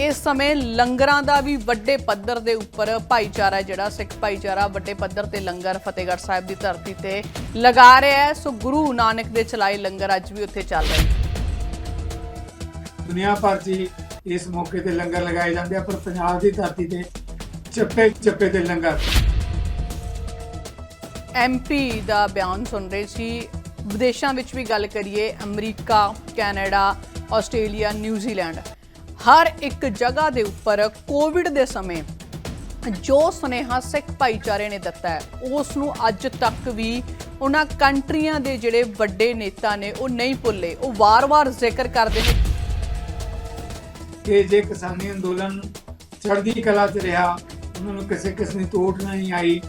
ਇਸ ਸਮੇਂ ਲੰਗਰਾਂ ਦਾ ਵੀ ਵੱਡੇ ਪੱਧਰ ਦੇ ਉੱਪਰ ਭਾਈਚਾਰਾ ਜਿਹੜਾ ਸਿੱਖ ਭਾਈਚਾਰਾ ਵੱਡੇ ਪੱਧਰ ਤੇ ਲੰਗਰ ਫਤਿਹਗੜ੍ਹ ਸਾਹਿਬ ਦੀ ਧਰਤੀ ਤੇ ਲਗਾ ਰਿਹਾ ਹੈ। ਸੋ ਗੁਰੂ ਨਾਨਕ ਦੇ ਚਲਾਏ ਲੰਗਰ ਅੱਜ ਵੀ ਉੱਥੇ ਚੱਲ ਰਹੇ ਦੁਨੀਆ ਭਰ 'ਚ ਇਸ ਮੌਕੇ ਤੇ ਲੰਗਰ ਲਗਾਏ ਜਾਂਦੇ ਆ ਪਰ ਪੰਜਾਬ ਦੀ ਧਰਤੀ ਤੇ ਚੱਪੇ ਚੱਪੇ ਤੇ ਲੰਗਰ। ਐਮਪੀ ਦਾ ਬਿਆਨ ਸੁਣ ਰਹੇ ਸੀ। ਵਿਦੇਸ਼ਾਂ ਵਿੱਚ ਵੀ ਗੱਲ ਕਰੀਏ America Canada Australia New Zealand. ਹਰ ਇੱਕ ਜਗ੍ਹਾ ਦੇ ਉੱਪਰ ਕੋਵਿਡ ਦੇ ਸਮੇਂ ਜੋ ਸੁਨੇਹਾ ਸਿੱਖ ਭਾਈਚਾਰੇ ਨੇ ਦਿੱਤਾ ਹੈ ਉਸ ਨੂੰ ਅੱਜ ਤੱਕ ਵੀ ਉਹਨਾਂ ਕੰਟਰੀਆਂ ਦੇ ਜਿਹੜੇ ਵੱਡੇ ਨੇਤਾ ਨੇ ਉਹ ਨਹੀਂ ਭੁੱਲੇ ਉਹ ਵਾਰ-ਵਾਰ ਜ਼ਿਕਰ ਕਰਦੇ ਨੇ ਕਿ ਜੇ ਕਿਸਾਨੀ ਅੰਦੋਲਨ ਚੜ੍ਹਦੀ ਕਲਾ 'ਚ ਰਿਹਾ ਉਹਨਾਂ ਨੂੰ ਕਿਸੇ ਕਿਸ ਦੀ ਤੋੜ ਨਹੀਂ ਆਈ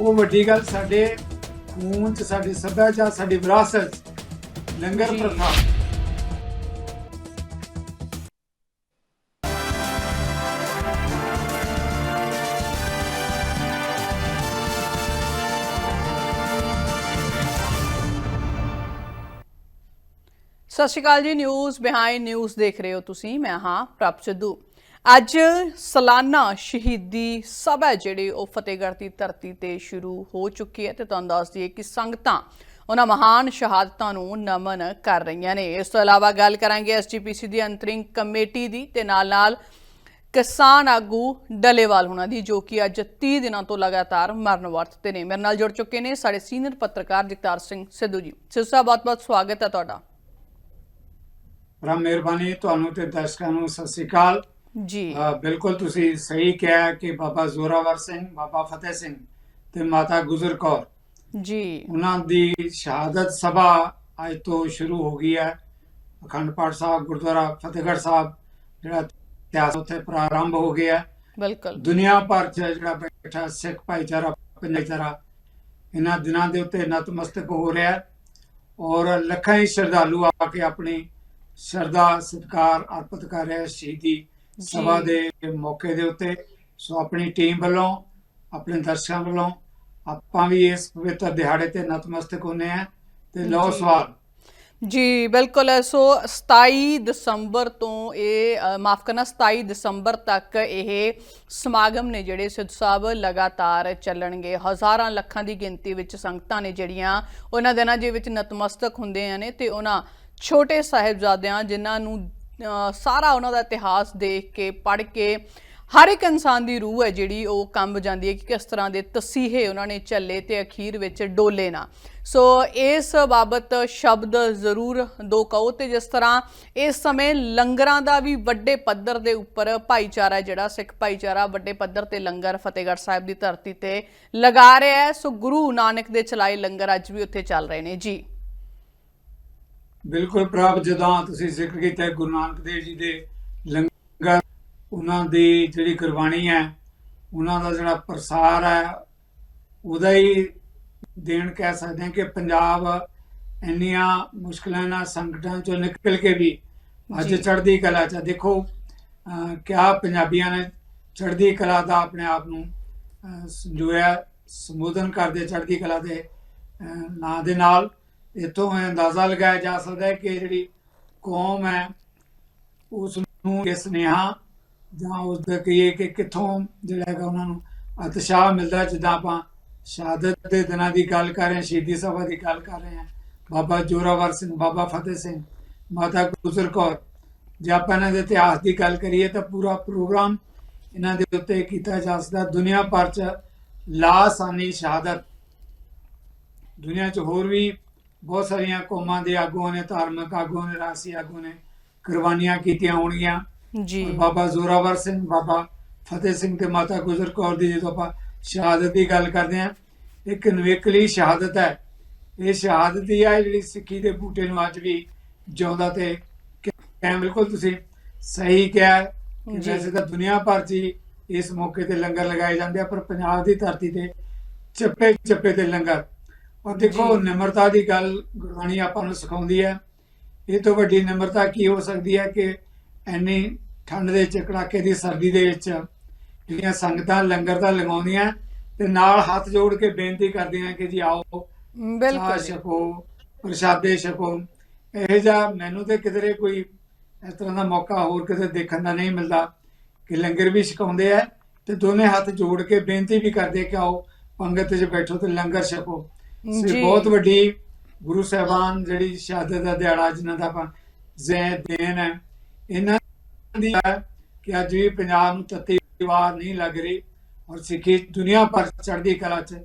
ਉਹ ਵੱਡੀ ਗੱਲ ਸਾਡੇ ਖੂਨ 'ਚ ਸਾਡੇ ਸੱਭਿਆਚਾਰ ਸਾਡੀ ਵਿਰਾਸਤ ਲੰਗਰ। ਪ੍ਰਥਾ ਸਤਿ ਸ਼੍ਰੀ ਅਕਾਲ ਜੀ ਨਿਊਜ਼ ਬਿਹਾਈਂਡ ਨਿਊਜ਼ ਦੇਖ ਰਹੇ ਹੋ ਤੁਸੀਂ, ਮੈਂ ਹਾਂ ਪ੍ਰਭ ਸਿੱਧੂ। ਅੱਜ ਸਾਲਾਨਾ ਸ਼ਹੀਦੀ ਸਭਾ ਜਿਹੜੀ ਉਹ ਫਤਿਹਗੜ੍ਹ ਦੀ ਧਰਤੀ ਤੇ ਸ਼ੁਰੂ ਹੋ ਚੁੱਕੀ ਹੈ ਤੇ ਤੁਹਾਨੂੰ ਦੱਸ ਦਈਏ ਕਿ ਸੰਗਤਾਂ ਉਹਨਾਂ ਮਹਾਨ ਸ਼ਹਾਦਤਾਂ ਨੂੰ ਨਮਨ ਕਰ ਰਹੀਆਂ ਨੇ। ਇਸ ਤੋਂ ਇਲਾਵਾ ਗੱਲ ਕਰਾਂਗੇ ਐਸਜੀਪੀਸੀ ਦੀ ਅੰਤਰਿੰਗ ਕਮੇਟੀ ਦੀ ਤੇ ਨਾਲ-ਨਾਲ ਕਿਸਾਨ ਆਗੂ ਡਲੇਵਾਲ ਹੋਣਾ ਦੀ, ਜੋ ਕਿ ਅੱਜ 30 ਦਿਨਾਂ ਤੋਂ ਲਗਾਤਾਰ ਮਰਨ ਵਰਤ ਤੇ ਨੇ। ਮੇਰੇ ਨਾਲ ਜੁੜ ਚੁੱਕੇ ਨੇ ਸਾਡੇ ਸੀਨੀਅਰ ਪੱਤਰਕਾਰ ਜਗਤਾਰ ਸਿੰਘ ਸਿੱਧੂ ਜੀ। ਸਿੱਧੂ ਸਾਹਿਬ, ਬਹੁਤ-ਬਹੁਤ ਸਵਾਗਤ ਹੈ ਤੁਹਾਡਾ। ਬੜਾ ਮਿਹਰਬਾਨੀ ਤੁਹਾਨੂੰ ਤੇ ਦਰਸ਼ਕਾਂ ਨੂੰ ਸਤਿ ਸ੍ਰੀ ਅਕਾਲ। ਜੀ। ਬਿਲਕੁਲ ਤੁਸੀਂ ਸਹੀ ਕਿਹਾ ਕਿ ਬਾਬਾ ਜ਼ੋਰਾਵਰ ਸਿੰਘ ਬਾਬਾ ਫਤਿਹ ਸਿੰਘ ਤੇ ਮਾਤਾ ਗੁਜਰ ਕੌਰ। ਜੀ। ਉਹਨਾਂ ਦੀ ਸ਼ਹਾਦਤ ਸਭਾ ਅੱਜ ਤੋਂ ਸ਼ੁਰੂ ਹੋ ਗਈ ਹੈ। ਅਖੰਡ ਪਾਠ ਸਾਹਿਬ ਗੁਰਦੁਆਰਾ ਫਤਿਹਗੜ੍ਹ ਸਾਹਿਬ ਜਿਹੜਾ ਇਤਿਹਾਸ ਉੱਥੇ ਪ੍ਰਾਰੰਭ ਹੋ ਗਿਆ। ਬਿਲਕੁਲ। ਦੁਨੀਆ ਭਰ 'ਚ ਜਿਹੜਾ ਬੈਠਾ ਸਿੱਖ ਭਾਈਚਾਰਾ ਪੰਜਾਈਚਾਰਾ ਇਹਨਾਂ ਦਿਨਾਂ ਦੇ ਉੱਤੇ ਨਤਮਸਤਕ ਹੋ ਰਿਹਾ ਔਰ ਲੱਖਾਂ ਹੀ ਸ਼ਰਧਾਲੂ ਆ ਕੇ ਆਪਣੀ ਸ਼ਰਧਾ ਸਤਿਕਾਰ ਅਰਪਿਤ ਕਰ ਰਹੇ ਸ਼ਹੀਦੀ ਸਭਾ ਦੇ ਮੌਕੇ ਦੇ ਉੱਤੇ। ਸੋ ਆਪਣੀ ਟੀਮ ਵੱਲੋਂ ਆਪਣੇ ਦਰਸ਼ਕਾਂ ਵੱਲੋਂ ਆਪਾਂ ਵੀ ਇਸ ਪਵਿੱਤਰ ਦਿਹਾੜੇ ਤੇ ਨਤਮਸਤਕ ਹੁੰਨੇ ਆ ਤੇ ਜੀ। ਸਵਾਲ। ਜੀ ਬਿਲਕੁਲ। ਸੋ 27 ਦਸੰਬਰ ਤੋਂ ਇਹ ਮਾਫ ਕਰਨਾ 27 ਦਸੰਬਰ ਤੱਕ ਇਹ ਸਮਾਗਮ ਨੇ ਜਿਹੜੇ ਸਿੱਧ ਸਾਹਿਬ ਲਗਾਤਾਰ ਚੱਲਣਗੇ। ਹਜ਼ਾਰਾਂ ਲੱਖਾਂ ਦੀ ਗਿਣਤੀ ਵਿੱਚ ਸੰਗਤਾਂ ਨੇ ਜਿਹੜੀਆਂ ਉਹਨਾਂ ਦਿਨਾਂ ਦੇ ਵਿੱਚ ਨਤਮਸਤਕ ਹੁੰਦੇ ਆ ਨੇ ਤੇ ਉਹਨਾਂ ਛੋਟੇ ਸਾਹਿਬਜ਼ਾਦਿਆਂ ਜਿਨ੍ਹਾਂ ਨੂੰ ਸਾਰਾ ਉਹਨਾਂ ਦਾ ਇਤਿਹਾਸ ਦੇਖ ਕੇ, ਪੜ੍ਹ ਕੇ ਹਰ ਇੱਕ ਇਨਸਾਨ ਦੀ ਰੂਹ ਹੈ ਜਿਹੜੀ ਉਹ ਕੰਬ ਜਾਂਦੀ ਹੈ ਕਿ ਕਿਸ ਤਰ੍ਹਾਂ ਦੇ ਤਸੀਹੇ ਉਹਨਾਂ ਨੇ ਝੱਲੇ ਤੇ ਅਖੀਰ ਵਿੱਚ ਡੋਲੇ ਨਾ। ਸੋ ਇਸ ਬਾਬਤ ਸ਼ਬਦ ਜ਼ਰੂਰ ਦੋ ਕਹੋ ਤੇ ਜਿਸ ਤਰ੍ਹਾਂ ਇਸ ਸਮੇਂ ਲੰਗਰਾਂ ਦਾ ਵੀ ਵੱਡੇ ਪੱਧਰ ਦੇ ਉੱਪਰ ਭਾਈਚਾਰਾ ਜਿਹੜਾ ਸਿੱਖ ਭਾਈਚਾਰਾ ਵੱਡੇ ਪੱਧਰ ਤੇ ਲੰਗਰ ਫਤਿਹਗੜ੍ਹ ਸਾਹਿਬ ਦੀ ਧਰਤੀ ਤੇ ਲਗਾ ਰਿਹਾ ਹੈ। ਸੋ ਗੁਰੂ ਨਾਨਕ ਦੇ ਚਲਾਏ ਲੰਗਰ ਅੱਜ ਵੀ ਉੱਥੇ ਚੱਲ ਰਹੇ ਨੇ। ਜੀ। ਬਿਲਕੁਲ ਪ੍ਰਭ ਜਦੋਂ ਤੁਸੀਂ ਜ਼ਿਕਰ ਕੀਤਾ ਹੈ ਗੁਰੂ ਨਾਨਕ ਦੇਵ ਜੀ ਦੇ ਲੰਗਰ ਉਹਨਾਂ ਦੀ ਜਿਹੜੀ ਕੁਰਬਾਨੀ ਹੈ ਉਹਨਾਂ ਦਾ ਜਿਹੜਾ ਪ੍ਰਸਾਰ ਹੈ ਉਹਦਾ ਹੀ ਦੇਣ ਕਹਿ ਸਕਦੇ ਹਾਂ ਕਿ ਪੰਜਾਬ ਇੰਨੀਆਂ ਮੁਸ਼ਕਲਾਂ ਨਾਲ ਸੰਕਟਾਂ ਚੋਂ ਨਿਕਲ ਕੇ ਵੀ ਅੱਜ ਜੀ। ਚੜ੍ਹਦੀ ਕਲਾ ਚ ਹੈ। ਦੇਖੋ ਕਿਆ ਪੰਜਾਬੀਆਂ ਨੇ ਚੜ੍ਹਦੀ ਕਲਾ ਦਾ ਆਪਣੇ ਆਪ ਨੂੰ ਅਹ, ਸੰਜੋਇਆ ਸੰਬੋਧਨ ਕਰਦੇ ਚੜ੍ਹਦੀ ਕਲਾ ਦੇ ਨਾਂ ਦੇ ਨਾਲ ਇਤੋਂ ਇਹ ਅੰਦਾਜ਼ਾ ਲਗਾਇਆ ਜਾ ਸਕਦਾ ਹੈ ਕਿ ਜਿਹੜੀ ਕੌਮ ਹੈ, ਉਸ ਨੂੰ ਇਹ ਸੁਨੇਹਾ ਜਾਂ ਉਸ ਦਾ ਕਹੀਏ ਕਿ ਕਿੱਥੋਂ ਜਿਹੜਾ ਹੈਗਾ ਉਹਨਾਂ ਨੂੰ ਉਤਸ਼ਾਹ ਮਿਲਦਾ ਜਿੱਦਾਂ ਆਪਾਂ ਸ਼ਹਾਦਤ ਦੇ ਦਿਨਾਂ ਦੀ ਗੱਲ ਕਰ ਰਹੇ ਹਾਂ, ਸ਼ਹੀਦੀ ਸਭਾ ਦੀ ਗੱਲ ਕਰ ਰਹੇ ਹਾਂ, ਬਾਬਾ ਜੋਰਾਵਰ ਸਿੰਘ, ਬਾਬਾ ਫਤਿਹ ਸਿੰਘ, ਮਾਤਾ ਗੁਜਰ ਕੌਰ। ਜੇ ਆਪਾਂ ਇਹਨਾਂ ਦੇ ਇਤਿਹਾਸ ਦੀ ਗੱਲ ਕਰੀਏ ਤਾਂ ਪੂਰਾ ਪ੍ਰੋਗਰਾਮ ਇਹਨਾਂ ਦੇ ਉੱਤੇ ਕੀਤਾ ਜਾ ਸਕਦਾ। ਦੁਨੀਆ ਭਰ ਚ ਲਾਸਾਨੀ ਸ਼ਹਾਦਤ। ਦੁਨੀਆ 'ਚ ਹੋਰ ਵੀ ਬਹੁਤ ਸਾਰੀਆਂ ਕੌਮਾਂ ਦੇ ਆਗੂਆਂ ਨੇ ਧਾਰਮਿਕ ਆਗੂਆਂ ਨੇ ਰਾਸੀ ਆਗੂਆਂ ਨੇ ਕੁਰਬਾਨੀਆਂ ਕੀਤੀਆਂ ਹੋਣਗੀਆਂ। ਜੀ। ਬਾਬਾ ਜ਼ੋਰਾਵਰ ਸਿੰਘ ਬਾਬਾ ਫਤਿਹ ਸਿੰਘ ਤੇ ਮਾਤਾ ਗੁਜਰ ਕੌਰ ਦੀ ਜਦੋਂ ਆਪਾਂ ਸ਼ਹਾਦਤ ਦੀ ਗੱਲ ਕਰਦੇ ਹਾਂ ਇੱਕ ਨਵੇਕਲੀ ਸ਼ਹਾਦਤ ਹੈ। ਇਹ ਸ਼ਹਾਦਤ ਹੀ ਹੈ ਜਿਹੜੀ ਸਿੱਖੀ ਦੇ ਬੂਟੇ ਨੂੰ ਅੱਜ ਵੀ ਜਿਉਂਦਾ ਤੇ ਕਾਇਮ ਬਿਲਕੁਲ ਤੁਸੀਂ ਸਹੀ ਕਿਹਾ ਕਿ ਜੀ। ਵੈਸੇ ਤਾਂ ਦੁਨੀਆ ਭਰ 'ਚ ਇਸ ਮੌਕੇ ਤੇ ਲੰਗਰ ਲਗਾਏ ਜਾਂਦੇ ਆ ਪਰ ਪੰਜਾਬ ਦੀ ਧਰਤੀ ਤੇ ਚੱਪੇ ਚੱਪੇ ਤੇ ਲੰਗਰ ਔਰ ਦੇਖੋ ਜੀ। ਨਿਮਰਤਾ ਦੀ ਗੱਲ ਗੁਰਬਾਣੀ ਆਪਾਂ ਨੂੰ ਸਿਖਾਉਂਦੀ ਹੈ ਇਹ ਤੋਂ ਵੱਡੀ ਨਿਮਰਤਾ ਕੀ ਹੋ ਸਕਦੀ ਹੈ ਕਿ ਐਨੀ ਠੰਡ ਦੇ ਵਿੱਚ ਕੜਾਕੇ ਦੀ ਸਰਦੀ ਦੇ ਵਿੱਚ ਜਿਹੜੀਆਂ ਸੰਗਤਾਂ ਲੰਗਰ ਤਾਂ ਲਗਾਉਂਦੀਆਂ ਤੇ ਨਾਲ ਹੱਥ ਜੋੜ ਕੇ ਬੇਨਤੀ ਕਰਦੀਆਂ ਕਿ ਜੀ ਆਓ ਬਿਲਕੁਲ ਜੀ। ਛਕੋ ਪ੍ਰਸ਼ਾਦੇ ਛਕੋ ਇਹ ਜਿਹਾ ਮੈਨੂੰ ਤੇ ਕਿਧਰੇ ਕੋਈ ਇਸ ਤਰ੍ਹਾਂ ਦਾ ਮੌਕਾ ਹੋਰ ਕਿਤੇ ਦੇਖਣ ਦਾ ਨਹੀਂ ਮਿਲਦਾ ਕਿ ਲੰਗਰ ਵੀ ਛਕਾਉਂਦੇ ਆ ਤੇ ਦੋਨੇ ਹੱਥ ਜੋੜ ਕੇ ਬੇਨਤੀ ਵੀ ਕਰਦੇ ਕਿ ਆਓ ਪੰਗਤ 'ਚ ਬੈਠੋ ਤੇ ਲੰਗਰ ਛਕੋ ਜੀ। ਸੇ ਬਹੁਤ ਵੱਡੀ ਗੁਰੂ ਸਾਹਿਬਾਨ ਜਿਹੜੀ ਸ਼ਹਾਦਤ ਦਾ ਦਿਹਾੜਾ ਜਿਨ੍ਹਾਂ ਦਾ ਆਪਾਂ ਜ਼ੈ ਦੇਣ ਹੈ। ਇਹਨਾਂ ਦੀ ਹੈ ਕਿ ਅੱਜ ਵੀ ਪੰਜਾਬ ਨੂੰ ਤੱਤੀ ਵਾਰ ਨਹੀਂ ਲੱਗ ਰਹੀ ਔਰ ਸਿੱਖੀ ਦੁਨੀਆ ਭਰ ਚੜ੍ਹਦੀ ਕਲਾ 'ਚ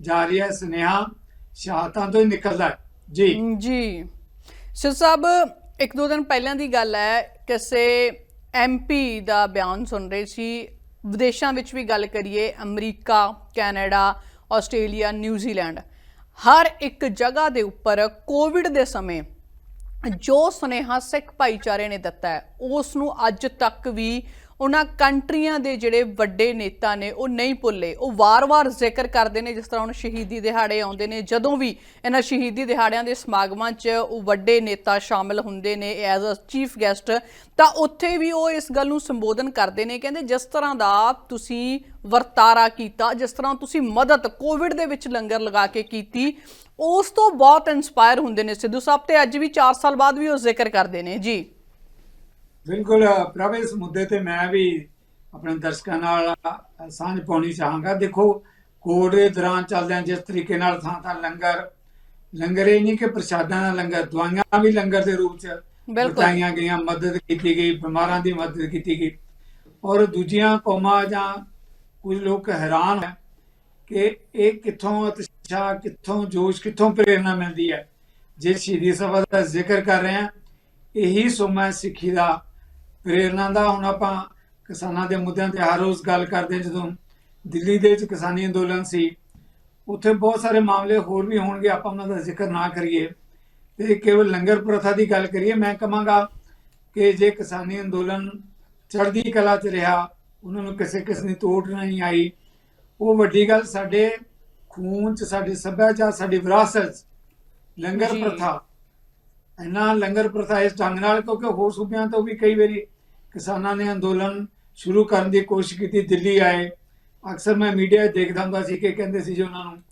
ਜਾ ਰਹੀ ਹੈ। ਸੁਨੇਹਾ ਸ਼ਹਾਦਤਾਂ ਤੋਂ ਹੀ ਨਿਕਲਦਾ ਹੈ। ਜੀ। ਜੀ। ਸਿਰ ਸਾਹਿਬ ਇੱਕ ਦੋ ਦਿਨ ਪਹਿਲਾਂ ਦੀ ਗੱਲ ਹੈ ਕਿਸੇ ਐਮਪੀ ਦਾ ਬਿਆਨ ਸੁਣ ਰਹੇ ਸੀ। ਵਿਦੇਸ਼ਾਂ ਵਿੱਚ ਵੀ ਗੱਲ ਕਰੀਏ America Canada Australia New Zealand. ਹਰ ਇੱਕ ਜਗ੍ਹਾ ਦੇ ਉੱਪਰ ਕੋਵਿਡ ਦੇ ਸਮੇਂ ਜੋ ਸੁਨੇਹਾ ਸਿੱਖ ਭਾਈਚਾਰੇ ਨੇ ਦਿੱਤਾ ਹੈ, ਉਸ ਨੂੰ ਅੱਜ ਤੱਕ ਵੀ ਉਹਨਾਂ ਕੰਟਰੀਆਂ ਦੇ ਜਿਹੜੇ ਵੱਡੇ ਨੇਤਾ ਨੇ, ਉਹ ਨਹੀਂ ਭੁੱਲੇ। ਉਹ ਵਾਰ-ਵਾਰ ਜ਼ਿਕਰ ਕਰਦੇ ਨੇ, ਜਿਸ ਤਰ੍ਹਾਂ ਹੁਣ ਸ਼ਹੀਦੀ ਦਿਹਾੜੇ ਆਉਂਦੇ ਨੇ। ਜਦੋਂ ਵੀ ਇਹਨਾਂ ਸ਼ਹੀਦੀ ਦਿਹਾੜਿਆਂ ਦੇ ਸਮਾਗਮਾਂ 'ਚ ਉਹ ਵੱਡੇ ਨੇਤਾ ਸ਼ਾਮਲ ਹੁੰਦੇ ਨੇ ਐਜ਼ ਅ ਚੀਫ ਗੈਸਟ ਤਾਂ ਉੱਥੇ ਵੀ ਉਹ ਇਸ ਗੱਲ ਨੂੰ ਸੰਬੋਧਨ ਕਰਦੇ ਨੇ, ਕਹਿੰਦੇ ਜਿਸ ਤਰ੍ਹਾਂ ਦਾ ਤੁਸੀਂ ਵਰਤਾਰਾ ਕੀਤਾ, ਜਿਸ ਤਰ੍ਹਾਂ ਤੁਸੀਂ ਮਦਦ ਕੋਵਿਡ ਦੇ ਵਿੱਚ ਲੰਗਰ ਲਗਾ ਕੇ ਕੀਤੀ, ਉਸ ਤੋਂ ਬਹੁਤ ਇਨਸਪਾਇਰ ਹੁੰਦੇ ਨੇ ਸਿੱਧੂ ਸਾਹਿਬ, ਤੇ ਅੱਜ ਵੀ 4 ਸਾਲ ਬਾਅਦ ਵੀ ਉਹ ਜ਼ਿਕਰ ਕਰਦੇ ਨੇ। ਜੀ। ਬਿਲਕੁਲ ਪ੍ਰਭ ਇਸ ਮੁੱਦੇ ਤੇ ਮੈਂ ਵੀ ਆਪਣੇ ਦਰਸ਼ਕਾਂ ਨਾਲ ਸਾਂਝ ਪਾਉਣੀ ਚਾਹਾਂਗਾ। ਦੇਖੋ ਕੋਵਿਡ ਦੇ ਦੌਰਾਨ ਚੱਲਦਿਆਂ ਜਿਸ ਤਰੀਕੇ ਨਾਲ ਥਾਂ ਥਾਂ ਲੰਗਰ ਲੰਗਰ ਇਹ ਨਹੀਂ ਕਿ ਪ੍ਰਸ਼ਾਦਾਂ ਦਾ ਲੰਗਰ ਦਵਾਈਆਂ ਵੀ ਲੰਗਰ ਦੇ ਰੂਪ ਚ। ਵਰਤਾਈਆਂ ਗਈਆਂ ਮਦਦ ਕੀਤੀ ਗਈ ਬਿਮਾਰਾਂ ਦੀ ਮਦਦ ਕੀਤੀ ਗਈ। ਔਰ ਦੂਜੀਆਂ ਕੌਮਾਂ ਜਾਂ ਕੁਝ ਲੋਕ ਹੈਰਾਨ ਹੈ ਕਿ ਇਹ ਕਿੱਥੋਂ ਉਤਸ਼ਾਹ ਕਿੱਥੋਂ ਜੋਸ਼ ਕਿੱਥੋਂ ਪ੍ਰੇਰਣਾ ਮਿਲਦੀ ਹੈ। ਜੇ ਸ਼ਹੀਦੀ ਸਭਾ ਦਾ ਜ਼ਿਕਰ ਕਰ ਰਹੇ ਹਾਂ ਇਹੀ ਸੋਮਾ ਸਿੱਖੀ ਦਾ ਪ੍ਰੇਰਣਾ ਦਾ ਹੁਣ ਆਪਾਂ ਕਿਸਾਨਾਂ ਦੇ ਮੁੱਦਿਆਂ ਤੇ ਹਰ ਰੋਜ਼ ਗੱਲ ਕਰਦੇ ਜਦੋਂ ਦਿੱਲੀ ਦੇ ਵਿੱਚ ਕਿਸਾਨੀ ਅੰਦੋਲਨ ਸੀ ਉੱਥੇ ਬਹੁਤ ਸਾਰੇ ਮਾਮਲੇ ਹੋਰ ਵੀ ਹੋਣਗੇ ਆਪਾਂ ਉਹਨਾਂ ਦਾ ਜ਼ਿਕਰ ਨਾ ਕਰੀਏ। ਤੇ ਕੇਵਲ ਲੰਗਰ ਪ੍ਰਥਾ ਦੀ ਗੱਲ ਕਰੀਏ ਮੈਂ ਕਹਾਂਗਾ ਕਿ ਜੇ ਕਿਸਾਨੀ ਅੰਦੋਲਨ ਚੜ੍ਹਦੀ ਕਲਾ 'ਚ ਰਿਹਾ ਉਹਨਾਂ ਨੂੰ ਕਿਸੇ ਕਿਸਮ ਦੀ ਤੋੜ ਨਹੀਂ ਆਈ। ਉਹ ਵੱਡੀ ਗੱਲ ਸਾਡੇ ਖੂਨ 'ਚ ਸਾਡੇ ਸੱਭਿਆਚਾਰ ਸਾਡੀ ਵਿਰਾਸਤ ਲੰਗਰ। ਪ੍ਰਥਾ ਇੰਨਾ ਲੰਗਰ ਪ੍ਰਥਾ ਇਸ ਢੰਗ ਨਾਲ ਕਿਉਂਕਿ ਹੋਰ ਸੂਬਿਆਂ ਤੋਂ ਵੀ ਕਈ ਵਾਰੀ ਕਿਸਾਨਾਂ ਨੇ ਅੰਦੋਲਨ ਸ਼ੁਰੂ ਕਰਨ ਦੀ ਕੋਸ਼ਿਸ਼ ਕੀਤੀ, ਦਿੱਲੀ ਆਏ। ਅਕਸਰ ਮੈਂ ਮੀਡੀਆ ਦੇਖਦਾ ਹੁੰਦਾ ਸੀ ਕਿ ਕਹਿੰਦੇ ਸੀ ਜੀ ਉਹਨਾਂ ਨੂੰ,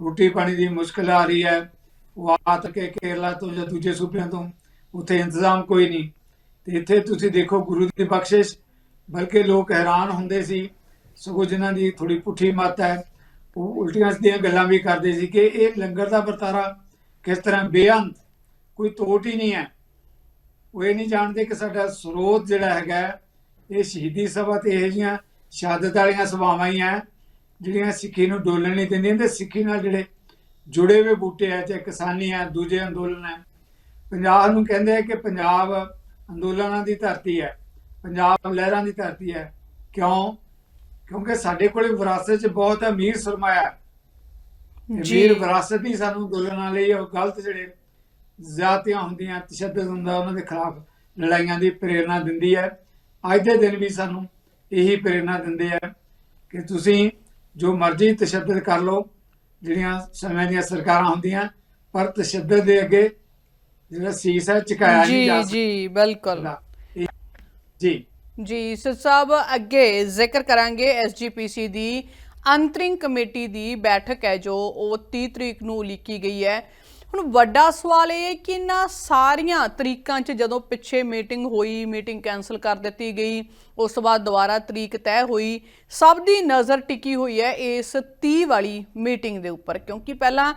ਰੋਟੀ ਪਾਣੀ ਦੀ ਮੁਸ਼ਕਲ ਆ ਰਹੀ ਹੈ। ਉਹ ਆਤ ਕੇ ਕੇਰਲਾ ਤੋਂ ਜਾਂ ਦੂਜੇ ਸੂਬਿਆਂ ਤੋਂ, ਉੱਥੇ ਇੰਤਜ਼ਾਮ ਕੋਈ ਨਹੀਂ। ਤੇ ਇੱਥੇ ਤੁਸੀਂ ਦੇਖੋ ਗੁਰੂ ਦੀ ਬਖਸ਼ਿਸ਼, ਬਲਕਿ ਲੋਕ ਹੈਰਾਨ ਹੁੰਦੇ ਸੀ। ਸਗੋਂ ਜਿਨ੍ਹਾਂ ਦੀ ਥੋੜੀ ਪੁੱਠੀ ਮੱਤ ਹੈ, ਉਹ ਉਲਟੀਆਂ ਦੀਆਂ ਗੱਲਾਂ ਵੀ ਕਰਦੇ ਸੀ ਕਿ ਇਹ ਲੰਗਰ ਦਾ ਵਰਤਾਰਾ ਕਿਸ ਤਰ੍ਹਾਂ ਬੇਅੰਤ, ਕੋਈ ਤੋਟ ਹੀ ਨਹੀਂ ਹੈ। ਉਹ ਇਹ ਨਹੀਂ ਜਾਣਦੇ ਕਿ ਸਾਡਾ ਸਰੋਤ ਜਿਹੜਾ ਹੈਗਾ ਇਹ ਸ਼ਹੀਦੀ ਸਭਾ ਤੇ ਇਹ ਜੀਆਂ ਸ਼ਹਾਦਤ ਵਾਲੀਆਂ ਸਭਾਵਾਂ ਹੀ ਆ ਜਿਹੜੀਆਂ ਸਿੱਖੀ ਨੂੰ ਡੋਲਣ ਨਹੀਂ ਦਿੰਦੀਆਂ ਤੇ ਸਿੱਖੀ ਨਾਲ ਜਿਹੜੇ ਜੁੜੇ ਹੋਏ ਬੂਟੇ ਆ ਚਾਹੇ ਕਿਸਾਨੀ ਆ ਦੂਜੇ ਅੰਦੋਲਨ ਹੈ ਪੰਜਾਬ ਨੂੰ ਕਹਿੰਦੇ ਆ ਕਿ ਪੰਜਾਬ ਅੰਦੋਲਨਾਂ ਦੀ ਧਰਤੀ ਹੈ ਪੰਜਾਬ ਲਹਿਰਾਂ ਦੀ ਧਰਤੀ ਹੈ ਕਿਉਂ? ਕਿਉਂਕਿ ਸਾਡੇ ਕੋਲੇ ਵਿਰਾਸਤ 'ਚ ਬਹੁਤ ਅਮੀਰ ਸਰਮਾਇਆ। ਹੈ ਵੀਰ ਵਿਰਾਸਤ ਹੀ ਸਾਨੂੰ ਅੰਦੋਲਨਾਂ ਲਈ ਉਹ ਗਲਤ ਜਿਹੜੇ ਜ਼ਿਆਦਤੀਆਂ ਹੁੰਦੀਆਂ ਤਸ਼ੱਦਦ ਹੁੰਦਾ ਉਹਨਾਂ ਦੇ ਖਿਲਾਫ ਲੜਾਈਆਂ ਦੀ ਪ੍ਰੇਰਣਾ ਦਿੰਦੀ ਹੈ। ਅੱਜ ਦੇ ਦਿਨ ਵੀ ਸਾਨੂੰ ਇਹੀ ਪ੍ਰੇਰਣਾ ਦਿੰਦੇ ਆ ਕਿ ਤੁਸੀਂ ਜੋ ਮਰਜ਼ੀ ਤਸ਼ੱਦਦ ਕਰ ਲਓ ਜਿਹੜੀਆਂ ਸਮੇਂ ਦੀਆਂ ਸਰਕਾਰਾਂ ਹੁੰਦੀਆਂ ਪਰ ਤਸ਼ੱਦਦ ਦੇ ਅੱਗੇ ਜਿਹੜਾ ਸੀਸ ਹੈ ਝੁਕਾਇਆ ਨਹੀਂ ਜੀ ਜਾ ਜੀ ਬਿਲਕੁਲ। ਸਕਦਾ ਜੀ। ਜੀ ਸਿਰ ਸਾਹਿਬ ਅੱਗੇ ਜ਼ਿਕਰ ਕਰਾਂਗੇ ਐਸਜੀਪੀਸੀ ਦੀ ਅੰਤਰਿੰਗ ਕਮੇਟੀ ਦੀ ਬੈਠਕ ਹੈ ਜੋ ਉਹ 30 ਤਰੀਕ ਨੂੰ ਉਲੀਕੀ ਗਈ ਹੈ। ਹੁਣ ਵੱਡਾ ਸਵਾਲ ਇਹ ਹੈ ਕਿ ਇਹਨਾਂ ਸਾਰੀਆਂ ਤਰੀਕਾਂ 'ਚ ਜਦੋਂ ਪਿੱਛੇ ਮੀਟਿੰਗ ਹੋਈ, ਮੀਟਿੰਗ ਕੈਨਸਲ ਕਰ ਦਿੱਤੀ ਗਈ, ਉਸ ਤੋਂ ਬਾਅਦ ਦੁਬਾਰਾ ਤਰੀਕ ਤੈਅ ਹੋਈ, ਸਭ ਦੀ ਨਜ਼ਰ ਟਿਕੀ ਹੋਈ ਹੈ ਇਸ 30 ਵਾਲੀ ਮੀਟਿੰਗ ਦੇ ਉੱਪਰ, ਕਿਉਂਕਿ ਪਹਿਲਾਂ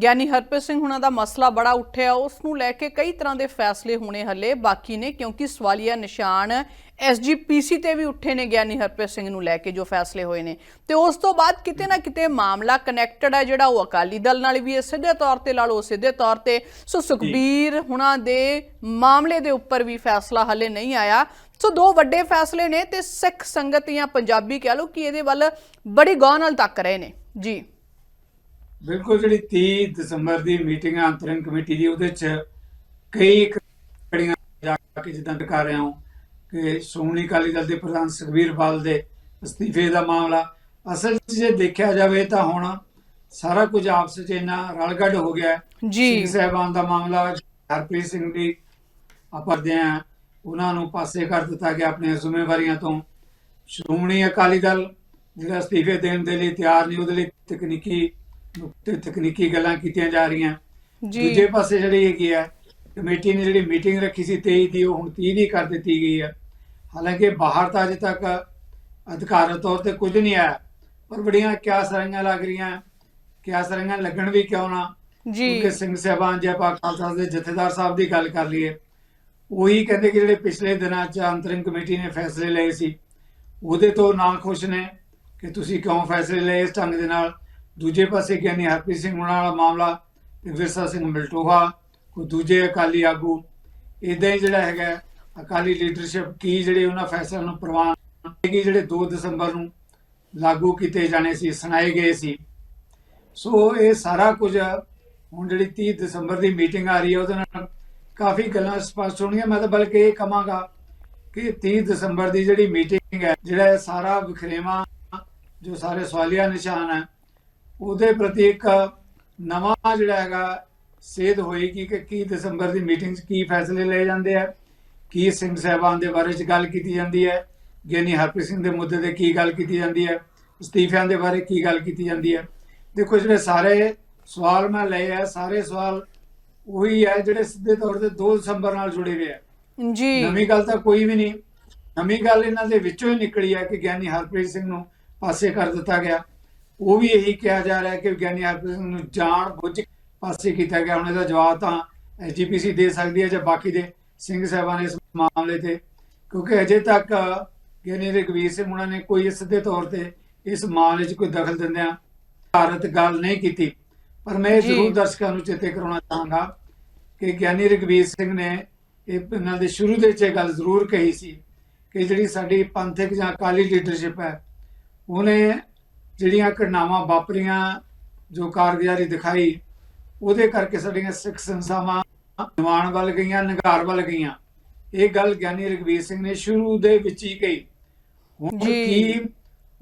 ਗਿਆਨੀ ਹਰਪ੍ਰੀਤ ਸਿੰਘ ਹੁਣਾਂ ਦਾ ਮਸਲਾ ਬੜਾ ਉੱਠਿਆ। ਉਸ ਨੂੰ ਲੈ ਕੇ ਕਈ ਤਰ੍ਹਾਂ ਦੇ ਫੈਸਲੇ ਹੋਣੇ ਹੱਲੇ ਬਾਕੀ ਨੇ ਕਿਉਂਕਿ ਸਵਾਲੀਆ ਨਿਸ਼ਾਨ ਐਸਜੀਪੀਸੀ ਤੇ ਵੀ ਉੱਠੇ ਨੇ ਗਿਆਨੀ ਹਰਪ੍ਰੀਤ ਸਿੰਘ ਨੂੰ ਲੈ ਕੇ ਜੋ ਫੈਸਲੇ ਹੋਏ ਨੇ। ਤੇ ਉਸ ਤੋਂ ਬਾਅਦ ਕਿਤੇ ਨਾ ਕਿਤੇ ਮਾਮਲਾ ਕਨੈਕਟਡ ਹੈ ਜਿਹੜਾ ਉਹ ਅਕਾਲੀ ਦਲ ਨਾਲ ਵੀ ਹੈ ਸਿੱਧੇ ਤੌਰ ਤੇ ਲਾ ਲਓ ਸਿੱਧੇ ਤੌਰ ਤੇ ਸੋ ਸੁਖਬੀਰ ਹੁਣਾਂ ਦੇ ਮਾਮਲੇ ਦੇ ਉੱਪਰ ਵੀ ਫੈਸਲਾ ਹੱਲੇ ਨਹੀਂ ਆਇਆ। ਸੋ ਦੋ ਵੱਡੇ ਫੈਸਲੇ ਨੇ ਤੇ ਸਿੱਖ ਸੰਗਤ ਜਾਂ ਪੰਜਾਬੀ ਕਹਿ ਲਓ ਕਿ ਇਹਦੇ ਵੱਲ ਬੜੀ ਗੌਰ ਨਾਲ ਤੱਕ ਰਹੇ ਨੇ। ਜੀ। ਬਿਲਕੁਲ ਜਿਹੜੀ 30 ਦਸੰਬਰ ਦੀ ਮੀਟਿੰਗ ਹੈ ਅੰਤਰਿਮ ਕਮੇਟੀ ਦੀ ਉਹਦੇ ਚ ਕਈ ਕੜੀਆਂ ਜਾ ਕੇ ਜਿੱਦਾਂ ਕਰ ਰਿਹਾ ਹਾਂ ਕਿ ਸ਼੍ਰੋਮਣੀ ਅਕਾਲੀ ਦਲ ਦੇ ਪ੍ਰਧਾਨ ਸੁਖਬੀਰ ਬਾਦਲ ਦੇ ਅਸਤੀਫੇ ਦਾ ਮਾਮਲਾ। ਅਸਲ 'ਚ ਜੇ ਦੇਖਿਆ ਜਾਵੇ ਤਾਂ ਹੁਣ ਸਾਰਾ ਕੁਝ ਆਪਸ 'ਚ ਇੰਨਾ ਰਲਗੱਡ ਹੋ ਗਿਆ। ਜੀ। ਸਿੰਘ ਸਾਹਿਬਾਨ ਦਾ ਮਾਮਲਾ ਹਰਪ੍ਰੀਤ ਸਿੰਘ ਦੀ ਆਪਰਦੇ ਆ ਉਹਨਾਂ ਨੂੰ ਪਾਸੇ ਕਰ ਦਿੱਤਾ ਗਿਆ ਆਪਣੀਆਂ ਜ਼ਿੰਮੇਵਾਰੀਆਂ ਤੋਂ। ਸ਼੍ਰੋਮਣੀ ਅਕਾਲੀ ਦਲ ਜਿਹੜਾ ਅਸਤੀਫੇ ਦੇਣ ਦੇ ਲਈ ਤਿਆਰ ਨਹੀਂ ਉਹਦੇ ਲਈ ਤਕਨੀਕੀ ਨੁਕਤੇ ਤਕਨੀਕੀ ਗੱਲਾਂ ਕੀਤੀਆਂ ਜਾ ਰਹੀਆਂ। ਦੂਜੇ ਪਾਸੇ ਜਿਹੜੀ ਹੈਗੀ ਹੈ ਕਮੇਟੀ ਨੇ ਜਿਹੜੀ ਮੀਟਿੰਗ ਰੱਖੀ ਸੀ 23 ਦੀ ਉਹ ਹੁਣ 30 ਦੀ ਕਰ ਦਿੱਤੀ ਗਈ ਹੈ ਹਾਲਾਂਕਿ ਬਾਹਰ ਤਾਂ ਅਜੇ ਤੱਕ ਅਧਿਕਾਰਤ ਤੌਰ ਤੇ ਕੁਝ ਨਹੀਂ ਆਇਆ ਪਰ ਬੜੀਆਂ ਕਿਆ ਸਰਾਈਆਂ ਲੱਗ ਰਹੀਆਂ ਕਿਆ ਸਰਾਈਆਂ ਲੱਗਣ ਵੀ ਕਿਉਂ ਨਾ। ਜੀ। ਕਿਉਂਕਿ ਸਿੰਘ ਸਾਹਿਬਾਨ ਜੇ ਆਪਾਂ ਖਾਲਸਾ ਦੇ ਜਥੇਦਾਰ ਸਾਹਿਬ ਦੀ ਗੱਲ ਕਰ ਲਈਏ ਉਹੀ ਕਹਿੰਦੇ ਕਿ ਜਿਹੜੇ ਪਿਛਲੇ ਦਿਨਾਂ 'ਚ ਅੰਤਰਿਮ ਕਮੇਟੀ ਨੇ ਫੈਸਲੇ ਲਏ ਸੀ ਉਹਦੇ ਤੋਂ ਨਾ ਖੁਸ਼ ਨੇ ਕਿ ਤੁਸੀਂ ਕਿਉਂ ਫੈਸਲੇ ਲਏ ਇਸ ਢੰਗ ਦੇ ਨਾਲ। ਦੂਜੇ ਪਾਸੇ ਗਿਆਨੀ ਹਰਪ੍ਰੀਤ ਸਿੰਘ ਹੁਣਾਂ ਵਾਲਾ ਮਾਮਲਾ ਤੇ ਵਿਰਸਾ ਸਿੰਘ ਮਲਟੋਹਾ, ਕੋਈ ਦੂਜੇ ਅਕਾਲੀ ਆਗੂ। ਇਦਾਂ ਹੀ ਜਿਹੜਾ ਹੈਗਾ, ਅਕਾਲੀ ਲੀਡਰਸ਼ਿਪ ਕੀ ਜਿਹੜੇ ਉਹਨਾਂ ਫੈਸਲਿਆਂ ਨੂੰ ਪ੍ਰਵਾਨ ਕਿ ਜਿਹੜੇ 2 ਦਸੰਬਰ ਨੂੰ ਲਾਗੂ ਕੀਤੇ ਜਾਣੇ ਸੀ, ਸੁਣਾਏ ਗਏ ਸੀ। ਸੋ ਇਹ ਸਾਰਾ ਕੁਝ ਹੁਣ ਜਿਹੜੀ 30 ਦਸੰਬਰ ਦੀ ਮੀਟਿੰਗ ਆ ਰਹੀ ਹੈ, ਉਹਦੇ ਨਾਲ ਕਾਫੀ ਗੱਲਾਂ ਸਪਸ਼ਟ ਹੋਣਗੀਆਂ। ਮੈਂ ਤਾਂ ਬਲਕਿ ਇਹ ਕਹਾਂਗਾ ਕਿ 30 ਦਸੰਬਰ ਦੀ ਜਿਹੜੀ ਮੀਟਿੰਗ ਹੈ, ਜਿਹੜਾ ਸਾਰਾ ਵਿਖਰੇਵਾ ਜੋ ਸਾਰੇ ਸਵਾਲੀਆ ਨਿਸ਼ਾਨ ਹੈ ਉਹਦੇ ਪ੍ਰਤੀ ਇੱਕ ਨਵਾਂ ਜਿਹੜਾ ਹੈਗਾ ਸੇਧ ਹੋਏਗੀ ਕਿ ਕੀ ਦਸੰਬਰ ਦੀ ਮੀਟਿੰਗ 'ਚ ਕੀ ਫੈਸਲੇ ਲਏ ਜਾਂਦੇ ਆ ਕੀ ਸਿੰਘ ਸਾਹਿਬਾਨ ਦੇ ਬਾਰੇ 'ਚ ਗੱਲ ਕੀਤੀ ਜਾਂਦੀ ਹੈ ਗਿਆਨੀ ਹਰਪ੍ਰੀਤ ਸਿੰਘ ਦੇ ਮੁੱਦੇ ਤੇ ਕੀ ਗੱਲ ਕੀਤੀ ਜਾਂਦੀ ਹੈ ਅਸਤੀਫਿਆਂ ਦੇ ਬਾਰੇ ਕੀ ਗੱਲ ਕੀਤੀ ਜਾਂਦੀ ਹੈ। ਦੇਖੋ ਜਿਹੜੇ ਸਾਰੇ ਸਵਾਲ ਮੈਂ ਲਏ ਆ ਸਾਰੇ ਸਵਾਲ ਉਹੀ ਹੈ ਜਿਹੜੇ ਸਿੱਧੇ ਤੌਰ ਤੇ 2 ਦਸੰਬਰ ਨਾਲ ਜੁੜੇ ਹੋਏ ਆ। ਜੀ। ਨਵੀਂ ਗੱਲ ਤਾਂ ਕੋਈ ਵੀ ਨਹੀਂ। ਨਵੀਂ ਗੱਲ ਇਹਨਾਂ ਦੇ ਵਿੱਚੋਂ ਹੀ ਨਿਕਲੀ ਹੈ ਕਿ ਗਿਆਨੀ ਹਰਪ੍ਰੀਤ ਸਿੰਘ ਨੂੰ ਪਾਸੇ ਕਰ ਦਿੱਤਾ ਗਿਆ। ਉਹ ਵੀ ਇਹੀ ਕਿਹਾ ਜਾ ਰਿਹਾ ਹੈ ਕਿ ਗਿਆਨੀ ਹਰਪ੍ਰੀਤ ਸਿੰਘ ਨੂੰ ਜਾਣ ਬੁੱਝ ਪਾਸੇ ਕੀਤਾ ਗਿਆ। ਹੁਣ ਇਹਦਾ ਜਵਾਬ ਤਾਂ ਐਸਜੀਪੀਸੀ ਦੇ ਸਕਦੀ ਹੈ ਜਾਂ ਬਾਕੀ ਦੇ ਸਿੰਘ ਸਾਹਿਬਾਨ ਇਸ ਮਾਮਲੇ ਤੇ। ਕਿਉਂਕਿ ਅਜੇ ਤੱਕ ਗਿਆਨੀ ਰਘਵੀਰ ਸਿੰਘ ਉਹਨਾਂ ਨੇ ਕੋਈ ਸਿੱਧੇ ਤੌਰ ਤੇ ਇਸ ਮਾਮਲੇ 'ਚ ਕੋਈ ਦਖਲ ਦਿੰਦਿਆਂ ਭਾਰਤ ਗੱਲ ਨਹੀਂ ਕੀਤੀ। ਪਰ ਮੈਂ ਇਹ। ਜ਼ਰੂਰ ਦਰਸ਼ਕਾਂ ਨੂੰ ਚੇਤੇ ਕਰਾਉਣਾ ਚਾਹਾਂਗਾ ਕਿ ਗਿਆਨੀ ਰਘਵੀਰ ਸਿੰਘ ਨੇ ਇਹ ਇਹਨਾਂ ਦੇ ਸ਼ੁਰੂ ਦੇ ਚ ਇਹ ਗੱਲ ਜ਼ਰੂਰ ਕਹੀ ਸੀ ਕਿ ਜਿਹੜੀ ਸਾਡੀ ਪੰਥਕ ਜਾਂ ਅਕਾਲੀ ਲੀਡਰਸ਼ਿਪ ਹੈ ਉਹਨੇ ਜਿਹੜੀਆਂ ਘਟਨਾਵਾਂ ਵਾਪਰੀਆਂ ਜੋ ਕਾਰਗੁਜ਼ਾਰੀ ਦਿਖਾਈ ਉਹਦੇ ਕਰਕੇ ਸਾਡੀਆਂ ਸਿੱਖ ਸੰਸਥਾਵਾਂ ਨਿਵਾਣ ਵੱਲ ਗਈਆਂ ਨਿਗਾਰ ਵੱਲ ਗਈਆਂ। ਇਹ ਗੱਲ ਗਿਆਨੀ ਰਘਵੀਰ ਸਿੰਘ ਨੇ ਸ਼ੁਰੂ ਦੇ ਵਿੱਚ ਹੀ ਕਹੀ। ਹੁਣ। ਕੀ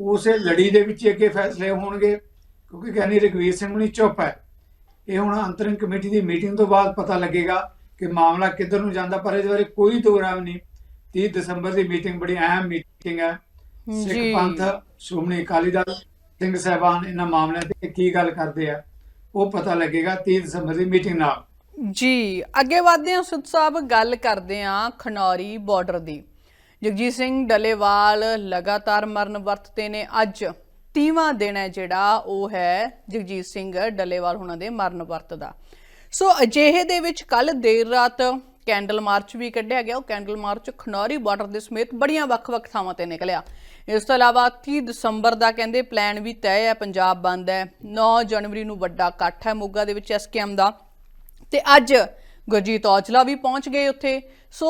ਉਸੇ ਲੜੀ ਦੇ ਵਿੱਚ ਅੱਗੇ ਫੈਸਲੇ ਹੋਣਗੇ? ਕਿਉਂਕਿ ਗਿਆਨੀ ਰਘਵੀਰ ਸਿੰਘ ਨਹੀਂ ਚੁੱਪ ਹੈ। ਇਹ ਹੁਣ ਅੰਤਰਿਮ ਕਮੇਟੀ ਦੀ ਮੀਟਿੰਗ ਤੋਂ ਬਾਅਦ ਪਤਾ ਲੱਗੇਗਾ ਕਿ ਮਾਮਲਾ ਕਿੱਧਰ ਨੂੰ ਜਾਂਦਾ ਪਰ ਇਹਦੇ ਬਾਰੇ ਕੋਈ ਦੋਰਾਵ ਨਹੀਂ। 30 ਦਸੰਬਰ ਦੀ ਮੀਟਿੰਗ ਬੜੀ ਅਹਿਮ ਮੀਟਿੰਗ ਹੈ। ਸਿੱਖ ਪੰਥ ਸ਼੍ਰੋਮਣੀ ਅਕਾਲੀ ਦਲ ਸਿੰਘ ਸਾਹਿਬਾਨ ਇਹਨਾਂ ਮਾਮਲਿਆਂ ਤੇ ਕੀ ਗੱਲ ਕਰਦੇ ਆ, ਉਹ ਪਤਾ ਲੱਗੇਗਾ 30 ਦਸੰਬਰ ਦੀ ਮੀਟਿੰਗ ਨਾਲ। ਜੀ, ਅੱਗੇ ਵਧਦੇ ਹਾਂ ਸੁਦ ਸਾਹਿਬ ਗੱਲ ਕਰਦੇ ਹਾਂ ਖਨੌਰੀ ਬਾਰਡਰ ਦੀ। ਜਗਜੀਤ ਸਿੰਘ ਡਲੇਵਾਲ ਲਗਾਤਾਰ ਮਰਨ ਵਰਤਦੇ ਨੇ ਅੱਜ। 30ਵਾਂ ਦਿਨ ਹੈ ਜਿਹੜਾ ਉਹ ਹੈ ਜਗਜੀਤ ਸਿੰਘ ਡਲੇਵਾਲ ਹੁਣਾਂ ਦੇ ਮਰਨ ਵਰਤ ਦਾ। ਸੋ ਅਜਿਹੇ ਦੇ ਵਿੱਚ ਕੱਲ ਦੇਰ ਰਾਤ ਕੈਂਡਲ ਮਾਰਚ ਵੀ ਕੱਢਿਆ ਗਿਆ। ਉਹ ਕੈਂਡਲ ਮਾਰਚ ਖਨੌਰੀ ਬਾਰਡਰ ਦੇ ਸਮੇਤ ਬੜੀਆਂ ਵੱਖ-ਵੱਖ ਥਾਵਾਂ ਤੇ ਨਿਕਲਿਆ। ਇਸ ਤੋਂ ਇਲਾਵਾ 30 ਦਸੰਬਰ ਦਾ ਕਹਿੰਦੇ ਪਲਾਨ ਵੀ ਤੈਅ ਹੈ, ਪੰਜਾਬ ਬੰਦ ਹੈ। 9 ਜਨਵਰੀ ਨੂੰ ਵੱਡਾ ਇਕੱਠ ਹੈ ਮੋਗਾ ਦੇ ਵਿੱਚ ਐਸਕੇਐਮ ਦਾ। ਤੇ ਅੱਜ ਗੁਰਜੀਤ ਔਜਲਾ ਵੀ ਪਹੁੰਚ ਗਏ ਉੱਥੇ। ਸੋ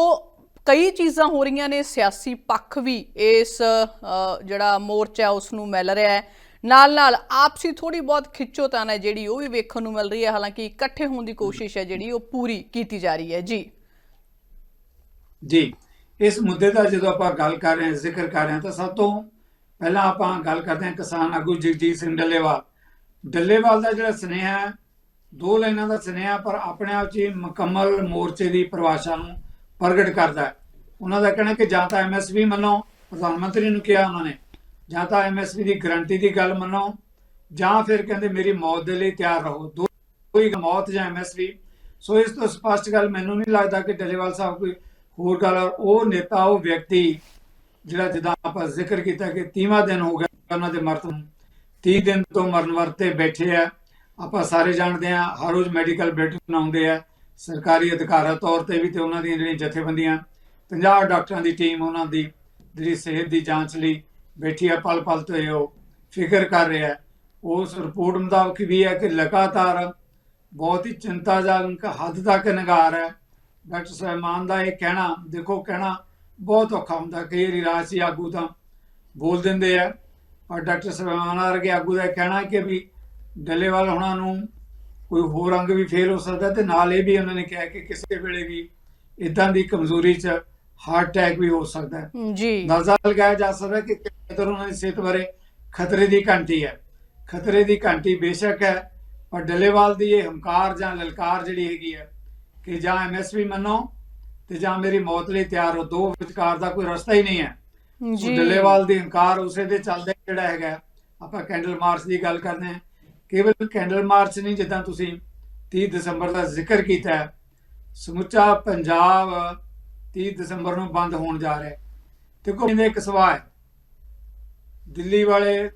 ਕਈ ਚੀਜ਼ਾਂ ਹੋ ਰਹੀਆਂ ਨੇ, ਸਿਆਸੀ ਪੱਖ ਵੀ ਇਸ ਜਿਹੜਾ ਮੋਰਚਾ ਉਸ ਨੂੰ ਮਿਲ ਰਿਹਾ ਹੈ। ਨਾਲ ਨਾਲ ਆਪਸੀ ਥੋੜੀ ਬਹੁਤ ਖਿੱਚੋਤਾਣ ਹੈ ਜਿਹੜੀ ਉਹ ਵੀ ਵੇਖਣ ਨੂੰ ਮਿਲ ਰਹੀ ਹੈ। ਹਾਲਾਂਕਿ ਇਕੱਠੇ ਹੋਣ ਦੀ ਕੋਸ਼ਿਸ਼ ਹੈ ਜਿਹੜੀ ਉਹ ਪੂਰੀ ਕੀਤੀ ਜਾ ਰਹੀ ਹੈ। ਜੀ। ਜੀ, ਇਸ ਮੁੱਦੇ ਦਾ ਜਦੋਂ ਆਪਾਂ ਗੱਲ ਕਰ ਰਹੇ ਹਾਂ, ਜ਼ਿਕਰ ਕਰ ਰਹੇ ਹਾਂ, ਤਾਂ ਸਭ ਤੋਂ ਪਹਿਲਾਂ ਆਪਾਂ ਗੱਲ ਕਰਦੇ ਹਾਂ ਕਿਸਾਨ ਆਗੂ ਜਗਜੀਤ ਸਿੰਘ ਡੱਲੇਵਾਲ। ਡੱਲੇਵਾਲ ਦਾ ਜਿਹੜਾ ਸੁਨੇਹਾ ਹੈ, ਦੋ ਲਾਈਨਾਂ ਦਾ ਸੁਨੇਹਾ, ਪਰ ਆਪਣੇ ਆਪ 'ਚ ਮੁਕੰਮਲ ਮੋਰਚੇ ਦੀ ਪਰਿਭਾਸ਼ਾ ਨੂੰ ਪ੍ਰਗਟ ਕਰਦਾ ਹੈ। ਉਹਨਾਂ ਦਾ ਕਹਿਣਾ ਕਿ ਜਾਂ ਤਾਂ ਐਮਐਸਪੀ ਮੰਨੋ, ਪ੍ਰਧਾਨ ਮੰਤਰੀ ਨੂੰ ਕਿਹਾ ਉਹਨਾਂ ਨੇ, ਜਾਂ ਤਾਂ ਐਮਐਸਪੀ ਦੀ ਗਾਰੰਟੀ ਦੀ ਗੱਲ ਮੰਨੋ, ਜਾਂ ਫਿਰ ਕਹਿੰਦੇ ਮੇਰੀ ਮੌਤ ਦੇ ਲਈ ਤਿਆਰ ਰਹੋ। ਦੋ ਕੋਈ ਮੌਤ ਜਾਂ ਐਮਐਸਪੀ ਸੋ ਇਸ ਤੋਂ ਸਪਸ਼ਟ ਗੱਲ ਮੈਨੂੰ ਨਹੀਂ ਲੱਗਦਾ ਕਿ ਡੱਲੇਵਾਲ ਸਾਹਿਬ ਕੋਈ ਹੋਰ ਗੱਲ ਔਰ ਉਹ ਨੇਤਾ, ਉਹ ਵਿਅਕਤੀ ਜਿਹੜਾ ਜਿੱਦਾਂ ਆਪਾਂ ਜ਼ਿਕਰ ਕੀਤਾ ਕਿ 30ਵਾਂ ਦਿਨ ਹੋ ਗਿਆ ਉਹਨਾਂ ਦੇ ਮਰਤ ਨੂੰ। 30 ਦਿਨ ਤੋਂ ਮਰਨ ਵਰਤੇ ਬੈਠੇ ਆ। ਆਪਾਂ ਸਾਰੇ ਜਾਣਦੇ ਆ, ਹਰ ਰੋਜ਼ ਮੈਡੀਕਲ ਬੁਲੇਟਿਨ ਆਉਂਦੇ ਆ। ਸਰਕਾਰੀ ਅਧਿਕਾਰਾਂ ਤੌਰ ਤੇ ਵੀ ਤੇ ਉਹਨਾਂ ਦੀਆਂ ਜਿਹੜੀਆਂ ਜਥੇਬੰਦੀਆਂ 50 ਡਾਕਟਰਾਂ ਦੀ ਟੀਮ ਉਹਨਾਂ ਦੀ, ਜਿਹੜੀ ਸਿਹਤ ਦੀ ਜਾਂਚ ਲਈ ਬੈਠੀ ਆ ਪਲ ਪਲ ਤੇ ਉਹ ਫਿਕਰ ਕਰ ਰਿਹਾ ਉਸ ਰਿਪੋਰਟ ਮੁਤਾਬਕ ਵੀ ਹੈ ਕਿ ਲਗਾਤਾਰ ਬਹੁਤ ਹੀ ਚਿੰਤਾਜਨਕ ਹੱਦ ਤੱਕ ਨਿਗਾਰ ਹੈ। ਡਾਕਟਰ ਸਹਿਮਾਨ ਦਾ ਇਹ ਕਹਿਣਾ ਦੇਖੋ ਕਹਿਣਾ ਬਹੁਤ ਔਖਾ ਹੁੰਦਾ ਕਈ ਵਾਰੀ ਰਾਜਸੀ ਆਗੂ ਤਾਂ ਬੋਲ ਦਿੰਦੇ ਆ। ਪਰ ਡਾਕਟਰ ਸਹਿਮਾਨ ਵਰਗੇ ਆਗੂ ਦਾ ਕਹਿਣਾ ਕਿ ਵੀ ਡੱਲੇਵਾਲ ਹੁਣਾਂ ਨੂੰ ਕੋਈ ਹੋਰ ਅੰਗ ਵੀ ਫੇਲ ਹੋ ਸਕਦਾ ਤੇ ਨਾਲ ਇਹ ਵੀ ਉਹਨਾਂ ਨੇ ਕਿਹਾ ਕਿ ਕਿਸੇ ਵੇਲੇ ਵੀ ਇਦਾਂ ਦੀ ਕਮਜ਼ੋਰੀ 'ਚ ਹਾਰਟ ਅਟੈਕ ਵੀ ਹੋ ਸਕਦਾ ਹੈ। ਜੀ। ਅੰਦਾਜ਼ਾ ਲਗਾਇਆ ਜਾ ਸਕਦਾ ਕਿ ਉਹਨਾਂ ਦੀ ਸਿਹਤ ਬਾਰੇ ਖਤਰੇ ਦੀ ਘੰਟੀ ਹੈ। ਖਤਰੇ ਦੀ ਘੰਟੀ ਬੇਸ਼ੱਕ ਹੈ ਪਰ ਡੱਲੇਵਾਲ ਦੀ ਇਹ ਹੰਕਾਰ ਜਾਂ ਲਲਕਾਰ ਜਿਹੜੀ ਹੈਗੀ ਹੈ ਕਿ ਜਾਂ ਐਮਐਸਪੀ ਮੰਨੋ ਤੇ ਜਾਂ ਮੇਰੀ ਮੌਤ ਲਈ ਤਿਆਰ ਹੋ। ਦੋ ਵਿਚਕਾਰ ਦਾ ਕੋਈ ਰਸਤਾ ਹੀ ਨਹੀਂ ਹੈ। ਜੀ। ਡੱਲੇਵਾਲ ਦੀ ਹੰਕਾਰ ਉਸੇ ਦੇ ਚੱਲਦੇ ਜਿਹੜਾ ਹੈਗਾ ਆਪਾਂ ਕੈਂਡਲ ਮਾਰਚ ਦੀ ਗੱਲ ਕਰਦੇ ਹਾਂ। ਕੇਵਲ ਕੈਂਡਲ ਮਾਰਚ ਨਹੀਂ ਜਿੱਦਾਂ ਤੁਸੀਂ 30 ਦਸੰਬਰ ਦਾ ਜ਼ਿਕਰ ਕੀਤਾ ਹੈ। ਸਮੁੱਚਾ ਪੰਜਾਬ 30 ਦਸੰਬਰ ਨੂੰ ਬੰਦ ਹੋਣ ਜਾ ਰਿਹਾ ਹੈ। ਦੇਖੋ ਇਹਦੇ ਇੱਕ ਸਵਾਲ ਹੈ। ਦਿੱਲੀ ਵਾਲੇ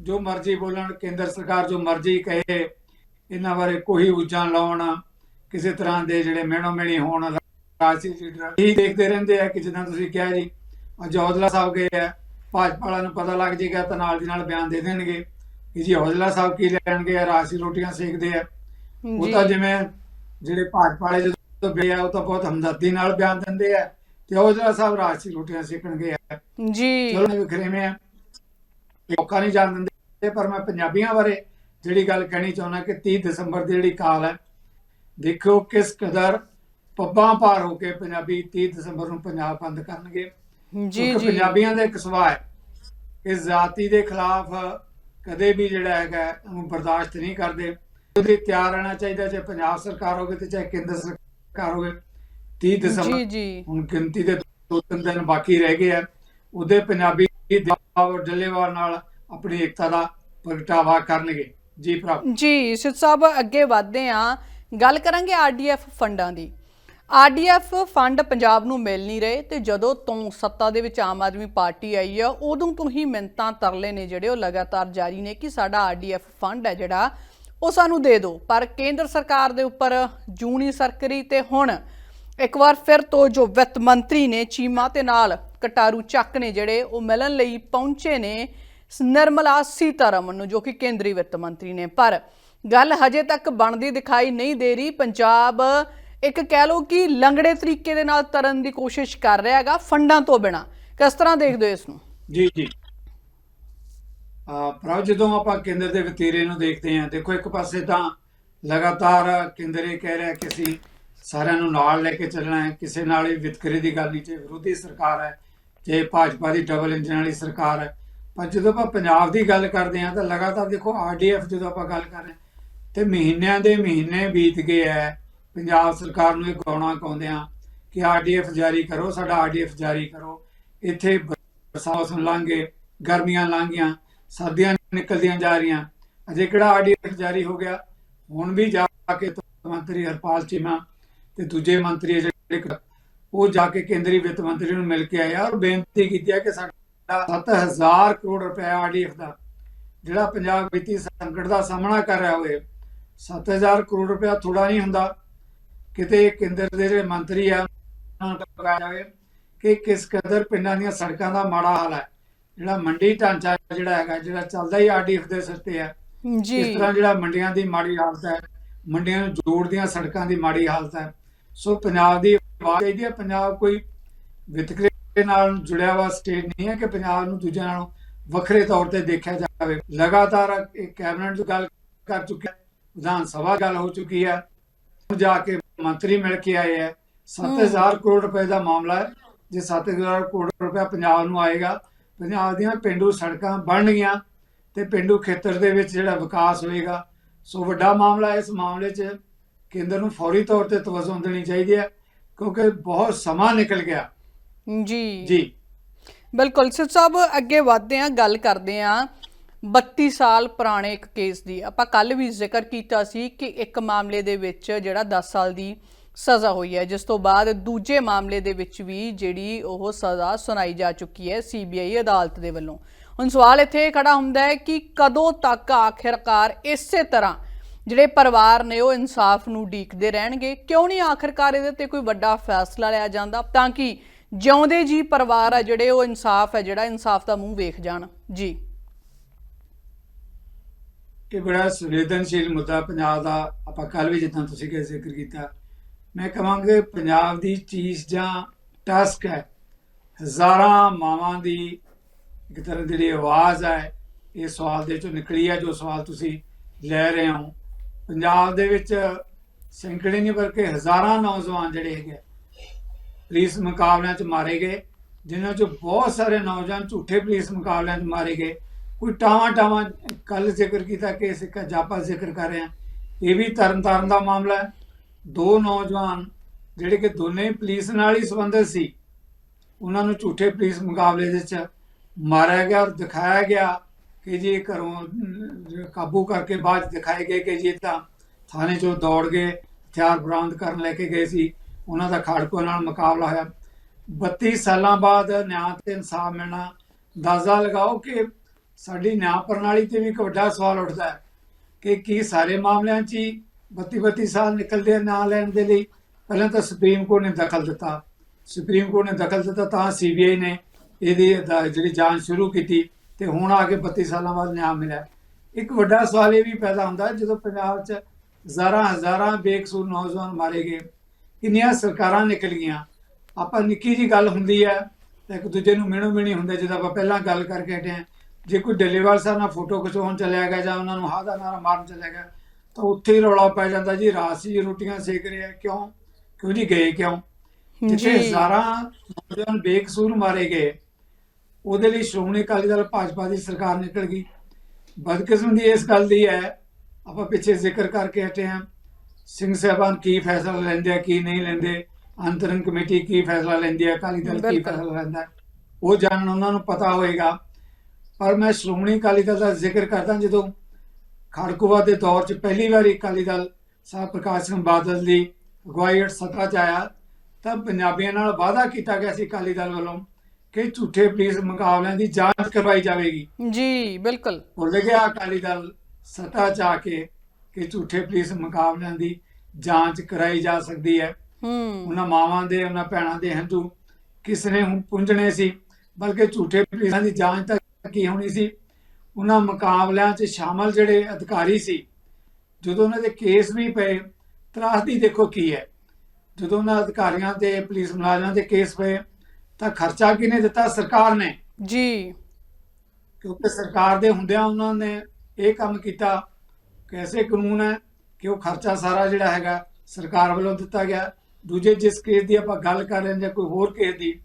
ਜੋ ਮਰਜ਼ੀ ਬੋਲਣ ਕੇਂਦਰ ਸਰਕਾਰ ਜੋ ਮਰਜ਼ੀ ਕਹੇ ਇਹਨਾਂ ਬਾਰੇ ਕੋਈ ਉੱਜਾਂ ਲਾਉਣ। ਕਿਸੇ ਤਰ੍ਹਾਂ ਦੇ ਜਿਹੜੇ ਮਿਹਣੋ ਮਿਹਣੀ ਹੋਣ ਰਾਜਸੀ ਲੀਡਰ ਇਹ ਦੇਖਦੇ ਰਹਿੰਦੇ ਆ ਕਿ ਜਿੱਦਾਂ ਤੁਸੀਂ ਕਿਹਾ ਜੀ ਔਜਲਾ ਸਾਹਿਬ ਗਏ ਆ ਭਾਜਪਾ ਵਾਲਿਆਂ ਨੂੰ ਪਤਾ ਲੱਗ ਜਾਏਗਾ ਤਾਂ ਨਾਲ ਦੀ ਨਾਲ ਬਿਆਨ ਦੇ ਦੇਣਗੇ ਕਿ ਜੀ ਔਜਲਾ ਸਾਹਿਬ ਕੀ ਲੈਣਗੇ ਆ ਰਾਜਸੀ ਰੋਟੀਆਂ ਸੇਕਦੇ ਆ। ਉਹ ਤਾਂ ਜਿਵੇਂ ਜਿਹੜੇ ਭਾਜਪਾ ਵਾਲੇ ਜਦੋਂ ਬੇ ਆ ਉਹ ਤਾਂ ਬਹੁਤ ਹਮਦਰਦੀ ਨਾਲ ਬਿਆਨ ਦਿੰਦੇ ਆ ਤੇ ਔਜਲਾ ਸਾਹਿਬ ਰਾਜਸੀ ਰੋਟੀਆਂ ਸੇਕਣਗੇ ਆ। ਜੀ। ਚਲੋ ਵਿਖਰੇਵੇਂ ਆ। ਲੋਕਾਂ ਨਹੀਂ ਜਾਣ ਦਿੰਦੇ ਪਰ ਮੈਂ ਪੰਜਾਬੀਆਂ ਬਾਰੇ ਜਿਹੜੀ ਗੱਲ ਕਹਿਣੀ ਚਾਹੁੰਦਾ ਕਿ 30 ਦਸੰਬਰ ਦੀ ਜਿਹੜੀ ਕਾਲ ਹੈ ਦੇਖੋ ਕਿਸ ਕਦਰ ਪੱਬਾਂ ਪਾਰ ਹੋ ਕੇ ਪੰਜਾਬੀ 30 ਦਸੰਬਰ ਨੂੰ ਪੰਜਾਬ ਬੰਦ ਕਰਨਗੇ। ਜੀ ਜੀ। ਪੰਜਾਬੀਆਂ ਦਾ ਇੱਕ ਸੁਭਾਅ ਹੈ ਕਿ ਜਾਤੀ ਦੇ ਖਿਲਾਫ ਕਦੇ ਵੀ ਜਿਹੜਾ ਹੈਗਾ ਉਹਨੂੰ ਬਰਦਾਸ਼ਤ ਨਹੀਂ ਕਰਦੇ। ਉਹਦੇ ਤਿਆਰ ਰਹਿਣਾ ਚਾਹੀਦਾ ਚਾਹੇ ਪੰਜਾਬ ਸਰਕਾਰ ਹੋਵੇ ਤੇ ਚਾਹੇ ਕੇਂਦਰ ਸਰਕਾਰ ਹੋਵੇ। 30 ਦਸੰਬਰ ਜੀ। ਜੀ ਹੁਣ ਗਿਣਤੀ ਦੇ ਦੋ ਤਿੰਨ ਦਿਨ ਬਾਕੀ ਰਹਿ ਗਏ ਆ। ਉਹਦੇ ਪੰਜਾਬੀ ਦਿਲਾਵਰ ਡੱਲੇਵਾਲ ਨਾਲ ਆਪਣੀ ਏਕਤਾ ਦਾ ਪ੍ਰਗਟਾਵਾ ਕਰਨਗੇ। ਜੀ ਭਰਾ। ਜੀ ਸਿੱਧ ਸਾਹਿਬ ਅੱਗੇ ਵਧਦੇ ਆ ਗੱਲ ਕਰਾਂਗੇ ਆਰਡੀਐਫ ਫੰਡਾਂ ਦੀ। ਆਰਡੀਐਫ ਫੰਡ ਪੰਜਾਬ ਨੂੰ ਮਿਲ ਨਹੀਂ ਰਹੇ ਤੇ ਜਦੋਂ ਤੋਂ ਸੱਤਾ ਦੇ ਵਿੱਚ ਆਮ ਆਦਮੀ ਪਾਰਟੀ ਆਈ ਆ, ਉਦੋਂ ਤੋਂ ਹੀ ਮਿੰਤਾਂ ਤਰਲੇ ਨੇ ਜਿਹੜੇ ਉਹ ਲਗਾਤਾਰ ਜਾਰੀ ਨੇ ਕਿ ਸਾਡਾ ਆਰਡੀਐਫ ਫੰਡ ਹੈ ਜਿਹੜਾ, ਉਹ ਸਾਨੂੰ ਦੇ ਦਿਓ। ਪਰ ਕੇਂਦਰ ਸਰਕਾਰ ਦੇ ਉੱਪਰ ਜੂਨੀ ਸਰਕਰੀ ਤੇ ਹੁਣ ਇੱਕ ਵਾਰ ਫਿਰ ਤੋਂ ਜੋ ਵਿੱਤ ਮੰਤਰੀ ਨੇ ਚੀਮਾ ਤੇ ਨਾਲ ਕਟਾਰੂ ਚੱਕ ਨੇ ਜਿਹੜੇ, ਉਹ ਮਿਲਣ ਲਈ ਪਹੁੰਚੇ ਨੇ ਨਿਰਮਲਾ ਸੀਤਾਰਮਨ ਨੂੰ, ਜੋ ਕਿ ਕੇਂਦਰੀ ਵਿੱਤ ਮੰਤਰੀ ਨੇ। ਪਰ ਗੱਲ ਹਜੇ ਤੱਕ ਬਣਦੀ ਦਿਖਾਈ ਨਹੀਂ ਦੇ ਰਹੀ। ਪੰਜਾਬ ਇੱਕ ਕਹਿ ਲਓ ਕਿ ਲੰਗੜੇ ਤਰੀਕੇ ਦੇ ਨਾਲ ਤਰਨ ਦੀ ਕੋਸ਼ਿਸ਼ ਕਰ ਰਿਹਾ ਹੈਗਾ, ਫੰਡਾਂ ਤੋਂ ਬਿਨਾ। ਕਿਸ ਤਰ੍ਹਾਂ ਦੇਖਦੇ ਹੋ ਇਸ ਨੂੰ? ਜੀ ਜੀ। ਆ ਭਰਾ ਜਦੋਂ ਆਪਾਂ ਕੇਂਦਰ ਦੇ ਵਤੀਰੇ ਨੂੰ ਦੇਖਦੇ ਹਾਂ, ਦੇਖੋ ਇੱਕ ਪਾਸੇ ਤਾਂ ਲਗਾਤਾਰ ਕੇਂਦਰ ਕਹਿ ਰਿਹਾ ਕਿ ਅਸੀਂ ਸਾਰਿਆਂ ਨੂੰ ਨਾਲ ਲੈ ਕੇ ਚੱਲਣਾ ਹੈ, ਕਿਸੇ ਨਾਲ ਵੀ ਵਿਤਕਰੇ ਦੀ ਗੱਲ ਨਹੀਂ ਚਾਹੇ ਵਿਰੋਧੀ ਸਰਕਾਰ ਹੈ ਚਾਹੇ ਭਾਜਪਾ ਦੀ ਡਬਲ ਇੰਜਨ ਵਾਲੀ ਸਰਕਾਰ ਹੈ। ਪਰ ਜਦੋਂ ਆਪਾਂ ਪੰਜਾਬ ਦੀ ਗੱਲ ਕਰਦੇ ਹਾਂ, ਤਾਂ ਲਗਾਤਾਰ ਦੇਖੋ ਆਰਡੀਐਫ ਜਦੋਂ ਆਪਾਂ ਗੱਲ ਕਰ ਰਹੇ ਹਾਂ ਤੇ ਮਹੀਨਿਆਂ ਦੇ ਮਹੀਨੇ ਬੀਤ ਗਏ ਹੈ ਪੰਜਾਬ ਸਰਕਾਰ ਨੂੰ ਇਹ ਗਾਉਣਾ ਗਾਉਂਦੇ ਕਿ ਆਰਡੀਐਫ ਜਾਰੀ ਕਰੋ, ਸਾਡਾ ਆਰਡੀਐਫ ਜਾਰੀ ਕਰੋ। ਇੱਥੇ ਬਰਸਾਤ ਨੂੰ ਗਰਮੀਆਂ ਲਾਂਗੀਆਂ ਸਰਦੀਆਂ ਨਿਕਲਦੀਆਂ ਜਾ ਰਹੀਆਂ। ਅਜੇ ਕਿਹੜਾ ਆਰਡੀਐਫ ਜਾਰੀ ਹੋ ਗਿਆ? ਹੁਣ ਵੀ ਜਾ ਕੇ ਮੰਤਰੀ ਹਰਪਾਲ ਚੀਮਾ ਤੇ ਦੂਜੇ ਮੰਤਰੀ ਜਿਹੜੇ ਉਹ ਜਾ ਕੇ ਕੇਂਦਰੀ ਵਿੱਤ ਮੰਤਰੀ ਨੂੰ ਮਿਲ ਕੇ ਆਏ ਆ ਔਰ ਬੇਨਤੀ ਕੀਤੀ ਹੈ ਕਿ ਸਾਡਾ 7000 ਕਰੋੜ ਰੁਪਏ ਆਰਡੀਐਫ ਦਾ, ਜਿਹੜਾ ਪੰਜਾਬ ਵਿੱਤੀ ਸੰਕਟ ਦਾ ਸਾਹਮਣਾ ਕਰ ਰਿਹਾ ਹੋਵੇ 7000 ਕਰੋੜ ਰੁਪਏ ਥੋੜਾ ਨਹੀਂ ਹੁੰਦਾ। ਕਿਤੇ ਕੇਂਦਰ ਦੇ ਜਿਹੜੇ ਮੰਤਰੀ ਆ ਉਹਨਾਂ ਨੂੰ ਪਤਾ ਜਾਵੇ ਕਿ ਕਿਸ ਕਦਰ ਪਿੰਡਾਂ ਦੀਆਂ ਸੜਕਾਂ ਦਾ ਮਾੜਾ ਹਾਲ ਹੈ। ਜਿਹੜਾ ਮੰਡੀ ਢਾਂਚਾ ਜਿਹੜਾ ਹੈਗਾ ਜਿਹੜਾ ਚੱਲਦਾ ਹੀ ਆਰਡੀਐਫ ਦੇ ਸਿਰ ਤੇ ਹੈ। ਜੀ। ਇਸ ਤਰ੍ਹਾਂ ਜਿਹੜਾ ਮੰਡੀਆਂ ਦੀ ਮਾੜੀ ਹਾਲਤ ਹੈ ਮੰਡੀਆਂ ਨੂੰ ਜੋੜਦੀਆਂ ਸੜਕਾਂ ਦੀ ਮਾੜੀ ਹਾਲਤ ਹੈ। ਸੋ ਪੰਜਾਬ ਦੀ ਆਵਾਜ਼ ਚਾਹੀਦੀ ਹੈ। ਪੰਜਾਬ ਕੋਈ ਵਿਤਕਰੇ ਨਾਲ ਜੁੜਿਆ ਹੋਇਆ ਸਟੇਟ ਨਹੀਂ ਹੈ ਕਿ ਪੰਜਾਬ ਨੂੰ ਦੂਜਿਆਂ ਨਾਲੋਂ ਵੱਖਰੇ ਤੌਰ ਤੇ ਦੇਖਿਆ ਜਾਵੇ। ਲਗਾਤਾਰ ਇਹ ਕੈਬਨਿਟ ਦੀ ਗੱਲ ਕਰ ਚੁੱਕਿਆ। ਵਿਧਾਨ ਸਭਾ ਗੱਲ ਹੋ ਚੁੱਕੀ ਹੈ। ਜਾ ਕੇ ਮੰਤਰੀ ਮਿਲ ਕੇ ਆਏ ਹੈ। 7000 ਕਰੋੜ ਰੁਪਏ ਦਾ ਮਾਮਲਾ ਹੈ ਜੇ 7000 ਕਰੋੜ ਰੁਪਏ ਪੰਜਾਬ ਨੂੰ ਆਏਗਾ ਪੰਜਾਬ ਦੀਆਂ ਪਿੰਡੂ ਸੜਕਾਂ ਬਣਨਗੀਆਂ ਤੇ ਪਿੰਡੂ ਖੇਤਰ ਦੇ ਵਿੱਚ ਜਿਹੜਾ ਵਿਕਾਸ ਹੋਏਗਾ ਸੋ ਵੱਡਾ ਮਾਮਲਾ। ਇਸ ਮਾਮਲੇ 'ਚ ਕੇਂਦਰ ਨੂੰ ਫੌਰੀ ਤੌਰ ਤੇ ਤਵੱਜੋ ਦੇਣੀ ਚਾਹੀਦੀ ਹੈ ਕਿਉਂਕਿ ਬਹੁਤ ਸਮਾਂ ਨਿਕਲ ਗਿਆ। ਜੀ। ਜੀ। ਬਿਲਕੁਲ। ਸਿਰ ਸਾਹਿਬ ਅੱਗੇ ਵਧਦੇ ਹਾਂ ਗੱਲ ਕਰਦੇ ਹਾਂ। 32 ਸਾਲ ਪੁਰਾਣੇ ਇੱਕ ਕੇਸ ਦੀ। ਆਪਾਂ ਕੱਲ ਵੀ ਜ਼ਿਕਰ ਕੀਤਾ ਸੀ ਕਿ ਇੱਕ ਮਾਮਲੇ ਦੇ ਵਿੱਚ ਜਿਹੜਾ 10 ਸਾਲ ਦੀ ਸਜ਼ਾ ਹੋਈ ਹੈ, ਜਿਸ ਤੋਂ ਬਾਅਦ ਦੂਜੇ ਮਾਮਲੇ ਦੇ ਵਿੱਚ ਵੀ ਜਿਹੜੀ ਉਹ ਸਜ਼ਾ ਸੁਣਾਈ ਜਾ ਚੁੱਕੀ ਹੈ ਸੀਬੀਆਈ ਅਦਾਲਤ ਦੇ ਵੱਲੋਂ। ਹੁਣ ਸਵਾਲ ਇੱਥੇ ਖੜਾ ਹੁੰਦਾ ਹੈ ਕਿ ਕਦੋਂ ਤੱਕ ਆਖਿਰਕਾਰ ਇਸੇ ਤਰ੍ਹਾਂ ਜਿਹੜੇ ਪਰਿਵਾਰ ਨੇ ਉਹ ਇਨਸਾਫ ਨੂੰ ਢੀਕਦੇ ਰਹਿਣਗੇ? ਕਿਉਂ ਨਹੀਂ ਆਖਿਰਕਾਰ ਇਹਦੇ ਤੇ ਕੋਈ ਵੱਡਾ ਫੈਸਲਾ ਲਿਆ ਜਾਂਦਾ, ਤਾਂ ਕਿ ਜਿਉਂਦੇ ਜੀ ਪਰਿਵਾਰ ਆ ਜਿਹੜੇ ਉਹ ਇਨਸਾਫ ਹੈ, ਜਿਹੜਾ ਇਨਸਾਫ ਦਾ ਮੂੰਹ ਵੇਖ ਜਾਣ? ਜੀ। ਇਹ ਬੜਾ ਸੰਵੇਦਨਸ਼ੀਲ ਮੁੱਦਾ ਪੰਜਾਬ ਦਾ, ਆਪਾਂ ਕੱਲ ਵੀ ਜਿੱਦਾਂ ਤੁਸੀਂ ਕਿ ਜ਼ਿਕਰ ਕੀਤਾ। ਮੈਂ ਕਹਾਂਗਾ ਪੰਜਾਬ ਦੀ ਚੀਜ਼ ਜਾਂ ਟਾਸਕ ਹੈ, ਹਜ਼ਾਰਾਂ ਮਾਵਾਂ ਦੀ ਇੱਕ ਤਰ੍ਹਾਂ ਦੀ ਜਿਹੜੀ ਆਵਾਜ਼ ਹੈ, ਇਹ ਸਵਾਲ ਦੇ ਚੋਂ ਨਿਕਲੀ ਹੈ ਜੋ ਸਵਾਲ ਤੁਸੀਂ ਲੈ ਰਹੇ ਹੋ। ਪੰਜਾਬ ਦੇ ਵਿੱਚ ਸੈਂਕੜੇ ਨਹੀਂ ਬਲਕਿ ਹਜ਼ਾਰਾਂ ਨੌਜਵਾਨ ਜਿਹੜੇ ਹੈਗੇ ਪੁਲਿਸ ਮੁਕਾਬਲਿਆਂ 'ਚ ਮਾਰੇ ਗਏ, ਜਿਨ੍ਹਾਂ 'ਚੋਂ ਬਹੁਤ ਸਾਰੇ ਨੌਜਵਾਨ ਝੂਠੇ ਪੁਲਿਸ ਮੁਕਾਬਲਿਆਂ 'ਚ ਮਾਰੇ ਗਏ। ਕੋਈ ਟਾਵਾਂ ਟਾਵਾਂ ਕੱਲ ਜ਼ਿਕਰ ਕੀਤਾ ਕਿ ਇਸ ਇੱਕ ਜਾਪਾ ਜ਼ਿਕਰ ਕਰ ਰਹੇ। ਹਾਂ ਇਹ ਵੀ ਤਰਨ ਤਾਰਨ ਦਾ ਮਾਮਲਾ ਹੈ। ਦੋ ਨੌਜਵਾਨ ਜਿਹੜੇ ਕਿ ਦੋਨੇ ਪੁਲਿਸ ਨਾਲ ਹੀ ਸੰਬੰਧਿਤ ਸੀ, ਉਹਨਾਂ ਨੂੰ ਝੂਠੇ ਪੁਲਿਸ ਮੁਕਾਬਲੇ ਦੇ ਵਿੱਚ ਮਾਰਿਆ ਗਿਆ ਔਰ ਦਿਖਾਇਆ ਗਿਆ ਕਿ ਜੀ ਘਰੋਂ ਕਾਬੂ ਕਰਕੇ ਬਾਅਦ 'ਚ ਦਿਖਾਏ ਗਏ ਕਿ ਜੀ ਤਾਂ ਥਾਣੇ 'ਚੋਂ ਦੌੜ ਗਏ ਹਥਿਆਰ ਬਰਾਮਦ ਕਰਨ ਲੈ ਕੇ ਗਏ ਸੀ। ਉਹਨਾਂ ਦਾ ਖਾੜਕੂ ਨਾਲ ਮੁਕਾਬਲਾ ਹੋਇਆ। 32 ਸਾਲਾਂ ਬਾਅਦ ਨਿਆਂ ਤੇ ਇਨਸਾਫ ਮਿਲਣਾ ਅੰਦਾਜ਼ਾ ਲਗਾਓ ਕਿ ਸਾਡੀ ਨਿਆਂ ਪ੍ਰਣਾਲੀ ਤੇ ਵੀ ਇੱਕ ਵੱਡਾ ਸਵਾਲ ਉੱਠਦਾ ਹੈ ਕਿ ਕੀ ਸਾਰੇ ਮਾਮਲਿਆਂ 'ਚ ਹੀ 32 32 ਸਾਲ ਨਿਕਲਦੇ ਆ ਨਾਂ ਲੈਣ ਦੇ ਲਈ? ਪਹਿਲਾਂ ਤਾਂ ਸੁਪਰੀਮ ਕੋਰਟ ਨੇ ਦਖਲ ਦਿੱਤਾ। ਸੁਪਰੀਮ ਕੋਰਟ ਨੇ ਦਖਲ ਦਿੱਤਾ ਤਾਂ ਸੀਬੀਆਈ ਨੇ ਇਹਦੀ ਜਿਹੜੀ ਜਾਂਚ ਸ਼ੁਰੂ ਕੀਤੀ ਤੇ ਹੁਣ ਆ ਕੇ 32 ਸਾਲਾਂ ਬਾਅਦ ਨਿਆਂ ਮਿਲਿਆ। ਇੱਕ ਵੱਡਾ ਸਵਾਲ ਇਹ ਵੀ ਪੈਦਾ ਹੁੰਦਾ ਜਦੋਂ ਪੰਜਾਬ 'ਚ ਹਜ਼ਾਰਾਂ ਹਜ਼ਾਰਾਂ ਬੇਕਸੂਰ ਨੌਜਵਾਨ ਮਾਰੇ ਗਏ, ਕਿੰਨੀਆਂ ਸਰਕਾਰਾਂ ਨਿਕਲ ਗਈਆਂ। ਆਪਾਂ ਨਿੱਕੀ ਜੀ ਗੱਲ ਹੁੰਦੀ ਹੈ, ਇੱਕ ਦੂਜੇ ਨੂੰ ਮਿਣੋ ਮਿਣੀ ਹੁੰਦਾ ਜਦੋਂ ਆਪਾਂ ਪਹਿਲਾਂ ਗੱਲ ਕਰਕੇ ਹਟੇ ਜੇ ਕੋਈ ਡੱਲੇਵਾਲ ਸਾਹਿਬ ਨਾਲ ਫੋਟੋ ਖਿਚਾਉਣ ਚਲਿਆ ਗਿਆ ਜਾਂ ਉਹਨਾਂ ਨੂੰ ਹਾਦਾ ਨਾਰਾ ਮਾਰਨ ਚਲਿਆ ਗਿਆ ਤਾਂ ਉੱਥੇ ਹੀ ਰੌਲਾ ਪੈ ਜਾਂਦਾ ਜੀ ਰਾਸੀ ਜੀ ਰੋਟੀਆਂ ਸੇਕ ਰਹੇ ਆ ਕਿਉਂ? ਕਿਉਂ ਜੀ ਗਏ ਕਿਉਂ? ਜਿੱਥੇ ਹਜ਼ਾਰਾਂ ਨੌਜਵਾਨ ਬੇਕਸੂਰ ਮਾਰੇ ਗਏ ਉਹਦੇ ਲਈ ਸ਼੍ਰੋਮਣੀ ਅਕਾਲੀ ਦਲ ਭਾਜਪਾ ਦੀ ਸਰਕਾਰ ਨਿਕਲ ਗਈ। ਬਦਕਿਸਮਤੀ ਇਸ ਗੱਲ ਦੀ ਹੈ ਆਪਾਂ ਪਿੱਛੇ ਜ਼ਿਕਰ ਕਰਕੇ ਹਟੇ ਹਾਂ। ਸਿੰਘ ਸਾਹਿਬਾਨ ਕੀ ਫੈਸਲਾ ਲੈਂਦੇ ਆ ਕੀ ਨਹੀਂ ਲੈਂਦੇ? ਅੰਤਰਨ ਕਮੇਟੀ ਕੀ ਫੈਸਲਾ ਲੈਂਦੀ ਹੈ? ਅਕਾਲੀ ਦਲ ਕੀ। ਫੈਸਲਾ ਲੈਂਦਾ ਹੈ? ਉਹ ਜਾਣਨ ਉਹਨਾਂ ਨੂੰ ਪਤਾ ਹੋਏਗਾ। ਪਰ ਮੈਂ ਸ਼੍ਰੋਮਣੀ ਅਕਾਲੀ ਦਲ ਦਾ ਜ਼ਿਕਰ ਕਰਦਾ ਜਦੋਂ ਖੜਕੂਵਾ ਦੇ ਦੌਰ 'ਚ ਪਹਿਲੀ ਵਾਰੀ ਅਕਾਲੀ ਦਲ ਸਾਹਿਬ ਪ੍ਰਕਾਸ਼ ਸਿੰਘ ਬਾਦਲ ਦੀ ਅਗਵਾਈ ਹੇਠ ਸੱਤਾ 'ਚ ਆਇਆ ਤਾਂ ਪੰਜਾਬੀਆਂ ਨਾਲ ਵਾਅਦਾ ਕੀਤਾ ਗਿਆ ਸੀ ਅਕਾਲੀ ਦਲ ਵੱਲੋਂ ਕਿ ਝੂਠੇ ਪੁਲਿਸ ਮੁਕਾਬਲਿਆਂ ਦੀ ਜਾਂਚ ਕਰਵਾਈ ਜਾਵੇਗੀ। ਜੀ ਬਿਲਕੁਲ। ਭੁੱਲ ਗਿਆ ਅਕਾਲੀ ਦਲ ਸੱਤਾ 'ਚ ਆ ਕੇ ਕਿ ਝੂਠੇ ਪੁਲਿਸ ਮੁਕਾਬਲਿਆਂ ਦੀ ਜਾਂਚ ਕਰਾਈ ਜਾ ਸਕਦੀ ਹੈ। ਹੂੰ। ਉਹਨਾਂ ਮਾਵਾਂ ਦੇ ਉਹਨਾਂ ਭੈਣਾਂ ਦੇ ਹੰਝੂ ਕਿਸ ਨੇ ਹੁਣ ਪੁੰਝਣੇ ਸੀ ਬਲਕਿ ਝੂਠੇ ਪੁਲਿਸਾਂ ਦੀ ਜਾਂਚ ਤੱਕ ਕੀ ਹੋਣੀ ਸੀ? ਉਹਨਾਂ ਮੁਕਾਬਲਿਆਂ 'ਚ ਸ਼ਾਮਲ ਜਿਹੜੇ ਅਧਿਕਾਰੀ ਸੀ ਜਦੋਂ ਉਹਨਾਂ ਦੇ ਕੇਸ ਵੀ ਪਏ ਤਰਾਸਦੀ ਦੇਖੋ ਕੀ ਹੈ। ਜਦੋਂ ਉਹਨਾਂ ਅਧਿਕਾਰੀਆਂ ਤੇ ਪੁਲਿਸ ਮੁਲਾਜ਼ਮਾਂ ਦੇ ਕੇਸ ਪਏ ਤਾਂ ਖਰਚਾ ਕਿਹਨੇ ਦਿੱਤਾ? ਸਰਕਾਰ ਨੇ। ਜੀ। ਕਿਉਂਕਿ ਸਰਕਾਰ ਦੇ ਹੁੰਦਿਆਂ ਉਹਨਾਂ ਨੇ ਇਹ ਕੰਮ ਕੀਤਾ ਕਿ ਐਸੇ ਕਾਨੂੰਨ ਹੈ ਕਿ ਉਹ ਖਰਚਾ ਸਾਰਾ ਜਿਹੜਾ ਹੈਗਾ ਸਰਕਾਰ ਵੱਲੋਂ ਦਿੱਤਾ ਗਿਆ। ਦੂਜੇ ਜਿਸ ਕੇਸ ਦੀ ਆਪਾਂ ਗੱਲ ਕਰ ਰਹੇ ਹਾਂ ਜਾਂ ਕੋਈ ਹੋਰ ਕੇਸ ਦੀ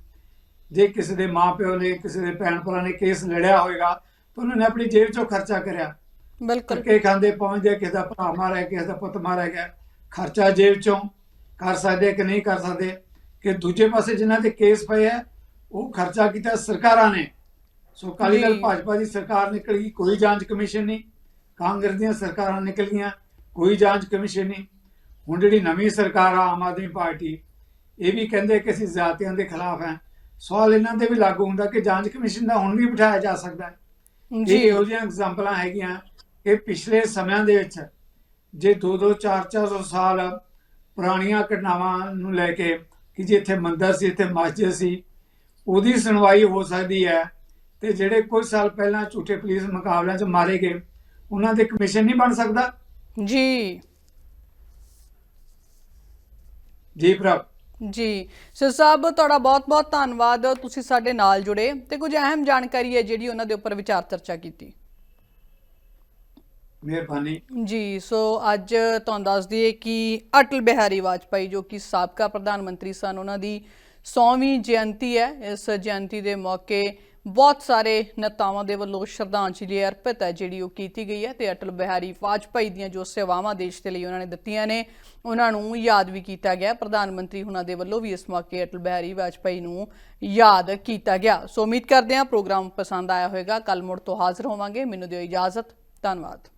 ਜੇ ਕਿਸੇ ਦੇ ਮਾਪਿਓ ਨੇ ਕਿਸੇ ਦੇ ਭੈਣ ਭਰਾ ਨੇ ਕੇਸ ਲੜਿਆ ਹੋਵੇਗਾ ਤਾਂ ਉਹਨਾਂ ਨੇ ਆਪਣੀ ਜੇਬ ਚੋਂ ਖਰਚਾ ਕਰਿਆ। ਬਿਲਕੁਲ। ਧੱਕੇ ਖਾਂਦੇ ਪਹੁੰਚਦੇ ਕਿਸੇ ਦਾ ਭਰਾ ਮਾਰਿਆ ਕਿਸੇ ਦਾ ਪੁੱਤ ਮਾਰਿਆ ਗਿਆ ਖਰਚਾ ਜੇਬ ਚੋਂ ਕਰ ਸਕਦੇ ਕਿ ਨਹੀਂ ਕਰ ਸਕਦੇ ਕਿ ਦੂਜੇ ਪਾਸੇ ਜਿਨ੍ਹਾਂ ਤੇ ਕੇਸ ਪਏ ਆ ਉਹ ਖਰਚਾ ਕੀਤਾ ਸਰਕਾਰਾਂ ਨੇ। ਸੋ ਅਕਾਲੀ ਦਲ। ਭਾਜਪਾ ਦੀ ਸਰਕਾਰ ਨਿਕਲ ਗਈ ਕੋਈ ਜਾਂਚ ਕਮਿਸ਼ਨ ਨਹੀਂ। ਕਾਂਗਰਸ ਦੀਆਂ ਸਰਕਾਰਾਂ ਨਿਕਲ ਗਈਆਂ ਕੋਈ ਜਾਂਚ ਕਮਿਸ਼ਨ ਨਹੀਂ। ਹੁਣ ਜਿਹੜੀ ਨਵੀਂ ਸਰਕਾਰ ਆ ਆਮ ਆਦਮੀ ਪਾਰਟੀ ਇਹ ਵੀ ਕਹਿੰਦੇ ਕਿ ਅਸੀਂ ਜ਼ਾਤੀਆਂ ਦੇ ਖਿਲਾਫ ਹੈ ਸਵਾਲ ਇਹਨਾਂ ਤੇ ਵੀ ਲਾਗੂ ਹੁੰਦਾ ਕਿ ਜਾਂਚ ਕਮਿਸ਼ਨ ਦਾ ਹੁਣ ਵੀ ਬਿਠਾਇਆ ਜਾ ਸਕਦਾ ਹੈ। ਇਹ ਜੀ ਇਹੋ ਜਿਹੀਆਂ ਐਗਜ਼ਾਮਪਲਾਂ ਹੈਗੀਆਂ ਕਿ ਪਿਛਲੇ ਸਮਿਆਂ ਦੇ ਵਿੱਚ ਜੇ 2-2 4-400 ਸਾਲ ਪੁਰਾਣੀਆਂ ਘਟਨਾਵਾਂ ਨੂੰ ਲੈ ਕੇ ਕਿ ਜੇ ਇੱਥੇ ਮੰਦਰ ਸੀ ਇੱਥੇ ਮਸਜਿਦ ਸੀ ਉਹਦੀ ਸੁਣਵਾਈ ਹੋ ਸਕਦੀ ਹੈ ਤੇ ਜਿਹੜੇ ਕੁਝ ਸਾਲ ਪਹਿਲਾਂ ਝੂਠੇ ਪੁਲਿਸ ਮੁਕਾਬਲਿਆਂ 'ਚ ਮਾਰੇ ਗਏ ਉਹਨਾਂ ਦੇ ਕਮਿਸ਼ਨ ਨਹੀਂ ਬਣ ਸਕਦਾ? ਜੀ। ਜੀ ਪ੍ਰਭ ਜੀ। ਸਰ ਸਾਹਿਬ ਤੁਹਾਡਾ ਬਹੁਤ-ਬਹੁਤ ਧੰਨਵਾਦ। ਤੁਸੀਂ ਸਾਡੇ ਨਾਲ ਜੁੜੇ ਤੇ ਕੁਝ ਅਹਿਮ ਜਾਣਕਾਰੀ ਹੈ ਜਿਹੜੀ ਉਹਨਾਂ ਦੇ ਉੱਪਰ ਵਿਚਾਰ ਚਰਚਾ ਕੀਤੀ। ਮਿਹਰਬਾਨੀ। ਜੀ ਸੋ ਅੱਜ ਤੁਹਾਨੂੰ ਦੱਸ ਦਈਏ ਕਿ ਅਟਲ ਬਿਹਾਰੀ ਵਾਜਪਾਈ ਜੋ ਕਿ ਸਾਬਕਾ ਪ੍ਰਧਾਨ ਮੰਤਰੀ ਸਨ ਉਹਨਾਂ ਦੀ 100ਵੀਂ ਜਯੰਤੀ ਹੈ। ਇਸ ਜਯੰਤੀ ਦੇ ਮੌਕੇ ਬਹੁਤ ਸਾਰੇ ਨੇਤਾਵਾਂ ਦੇ ਵੱਲੋਂ ਸ਼ਰਧਾਂਜਲੀ ਅਰਪਿਤ ਹੈ, ਜਿਹੜੀ ਉਹ ਕੀਤੀ ਗਈ ਹੈ ਤੇ ਅਟਲ ਬਿਹਾਰੀ ਵਾਜਪਾਈ ਦੀਆਂ ਜੋ ਸੇਵਾਵਾਂ ਦੇਸ਼ ਦੇ ਲਈ ਉਹਨਾਂ ਨੇ ਦਿੱਤੀਆਂ ਨੇ, ਉਹਨਾਂ ਨੂੰ ਯਾਦ ਵੀ ਕੀਤਾ ਗਿਆ। ਪ੍ਰਧਾਨ ਮੰਤਰੀ ਉਹਨਾਂ ਦੇ ਵੱਲੋਂ ਵੀ ਇਸ ਮੌਕੇ ਅਟਲ ਬਿਹਾਰੀ ਵਾਜਪਾਈ ਨੂੰ ਯਾਦ ਕੀਤਾ ਗਿਆ। ਸੋ ਉਮੀਦ ਕਰਦੇ ਹਾਂ ਪ੍ਰੋਗਰਾਮ ਪਸੰਦ ਆਇਆ ਹੋਵੇਗਾ। ਕੱਲ ਮੁੜ ਤੋਂ ਹਾਜ਼ਰ ਹੋਵਾਂਗੇ। ਮੈਨੂੰ ਦਿਓ ਇਜਾਜ਼ਤ। ਧੰਨਵਾਦ।